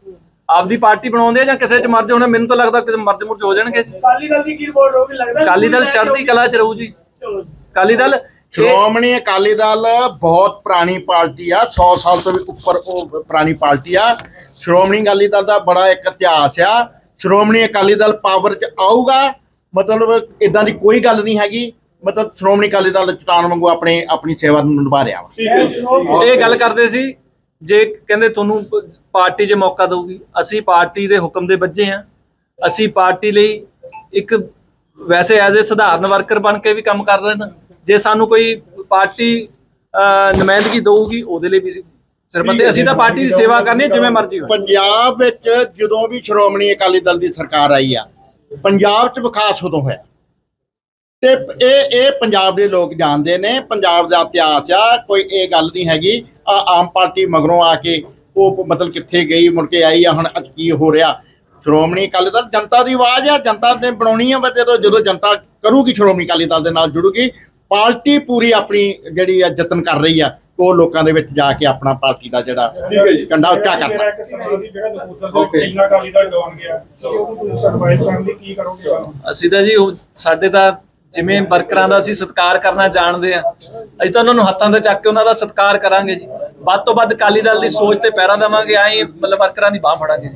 ਆਪਦੀ ਪਾਰਟੀ ਬਣਾਉਂਦੇ ਆ ਜਾਂ ਕਿਸੇ 'ਚ ਮਰਜ ਹੋਣਾ ਮੈਨੂੰ ਤਾਂ ਲੱਗਦਾ ਕਿਸੇ ਮਰਜ ਮੁਰਜ ਹੋ ਜਾਣਗੇ ਜੀ। ਅਕਾਲੀ ਦਲ ਦੀ ਕੀ ਰਿਪੋਰਟ ਰਹੂਗੀ ਲੱਗਦਾ ਅਕਾਲੀ ਦਲ ਚੜ੍ਹਦੀ ਕਲਾ 'ਚ ਰਹੂ ਜੀ। ਚਲੋ ਅਕਾਲੀ ਦਲ ਸ਼੍ਰੋਮਣੀ ਅਕਾਲੀ ਦਲ ਬਹੁਤ ਪੁਰਾਣੀ ਪਾਰਟੀ ਆ 100 ਸਾਲ ਤੋਂ ਵੀ ਉੱਪਰ ਉਹ ਪੁਰਾਣੀ ਪਾਰਟੀ ਆ। ਸ਼੍ਰੋਮਣੀ ਅਕਾਲੀ ਦਲ ਦਾ ਬੜਾ ਇੱਕ ਇਤਿਹਾਸ ਆ। ਸ਼੍ਰੋਮਣੀ ਅਕਾਲੀ ਦਲ ਪਾਵਰ 'ਚ ਆਊਗਾ ਮਤਲਬ ਇਦਾਂ ਦੀ ਕੋਈ ਗੱਲ ਨਹੀਂ ਹੈਗੀ। ਮਤਲਬ ਸ਼੍ਰੋਮਣੀ ਅਕਾਲੀ ਦਲ ਚਟਾਨ ਵਾਂਗੂ ਆਪਣੇ ਆਪਣੀ ਸੇਵਾ ਨੂੰ ਨਿਭਾ ਰਿਹਾ ਵਾ। ਇਹ ਗੱਲ ਕਰਦੇ ਸੀ ਜੇ ਕਹਿੰਦੇ ਤੁਹਾਨੂੰ ਪ- ਪਾਰਟੀ 'ਚ ਮੌਕਾ ਦਊਗੀ ਅਸੀਂ ਪਾਰਟੀ ਦੇ ਹੁਕਮ ਦੇ ਬੱਝੇ ਆ ਅਸੀਂ ਪਾਰਟੀ ਲਈ ਇੱਕ ਵੈਸੇ ਐਜ਼ ਅ ਸਧਾਰਨ ਵਰਕਰ ਬਣ ਕੇ ਵੀ ਕੰਮ ਕਰ ਰਹੇ ਨੇ ਜੇ ਸਾਨੂੰ ਕੋਈ ਪਾਰਟੀ ਅਹ, ਨੁਮਾਇੰਦਗੀ ਦਊਗੀ ਉਹਦੇ ਲਈ ਵੀ ਸਰਬੰਧੇ ਅਸੀਂ ਤਾਂ ਪਾਰਟੀ ਦੀ ਸੇਵਾ ਕਰਨੀ ਹੈ ਜਿਵੇਂ ਮਰਜ਼ੀ ਹੋਵੇ। ਪੰਜਾਬ ਵਿੱਚ ਜਦੋਂ ਵੀ ਸ਼੍ਰੋਮਣੀ ਅਕਾਲੀ ਦਲ ਦੀ ਸਰਕਾਰ ਆਈ ਆ ਪੰਜਾਬ 'ਚ ਵਿਕਾਸ ਉਦੋਂ ਹੋਇਆ। ਤੇ ਇਹ ਇਹ ਪੰਜਾਬ ਦੇ ਲੋਕ ਜਾਣਦੇ ਨੇ ਪੰਜਾਬ ਦਾ ਇਤਿਹਾਸ ਆ ਕੋਈ ਇਹ ਗੱਲ ਨਹੀਂ ਹੈਗੀ। ਆ ਆਮ ਪਾਰਟੀ ਮਗਰੋਂ ਆ ਕੇ ਉਹ ਮਤਲਬ ਕਿੱਥੇ ਗਈ ਮੁੜ ਕੇ ਆਈ ਆ ਹੁਣ ਅੱਜ ਕੀ ਹੋ ਰਿਹਾ। ਸ਼੍ਰੋਮਣੀ ਅਕਾਲੀ ਦਲ ਜਨਤਾ ਦੀ ਆਵਾਜ਼ ਆ ਜਨਤਾ ਨੇ ਬਣਾਉਣੀ ਆ ਜਦੋਂ ਜਦੋਂ ਜਨਤਾ ਕਰੂਗੀ ਸ਼੍ਰੋਮਣੀ ਅਕਾਲੀ ਦਲ ਦੇ ਨਾਲ ਜੁੜੂਗੀ ਪਾਰਟੀ ਪੂਰੀ ਆਪਣੀ ਜਿਹੜੀ ਆ ਯਤਨ ਕਰ ਰਹੀ ਆ ਉਹ ਲੋਕਾਂ ਦੇ ਵਿੱਚ ਜਾ ਕੇ ਆਪਣਾ ਪਾਰਟੀ ਦਾ ਜਿਹੜਾ ਠੀਕ ਹੈ ਜੀ। ਕੰਡਾ ਉੱਚਾ ਕਰਨਾ। ਅਸੀਂ ਤਾਂ ਜੀ ਸਾਡੇ ਤਾਂ ਜਿਵੇਂ ਵਰਕਰਾਂ ਦਾ ਅਸੀਂ ਸਤਿਕਾਰ ਕਰਨਾ ਜਾਣਦੇ ਆ ਅਸੀਂ ਤਾਂ ਉਹਨਾਂ ਨੂੰ ਹੱਥਾਂ ਤੇ ਚੱਕ ਕੇ ਉਹਨਾਂ ਦਾ ਸਤਿਕਾਰ ਕਰਾਂਗੇ ਜੀ। ਵੱਧ ਤੋਂ ਵੱਧ ਅਕਾਲੀ ਦਲ ਦੀ ਸੋਚ ਤੇ ਪੈਰਾਂ ਦੇਵਾਂਗੇ, ਐਂ ਮਤਲਬ ਵਰਕਰਾਂ ਦੀ ਬਾਹ ਫੜਾਂਗੇ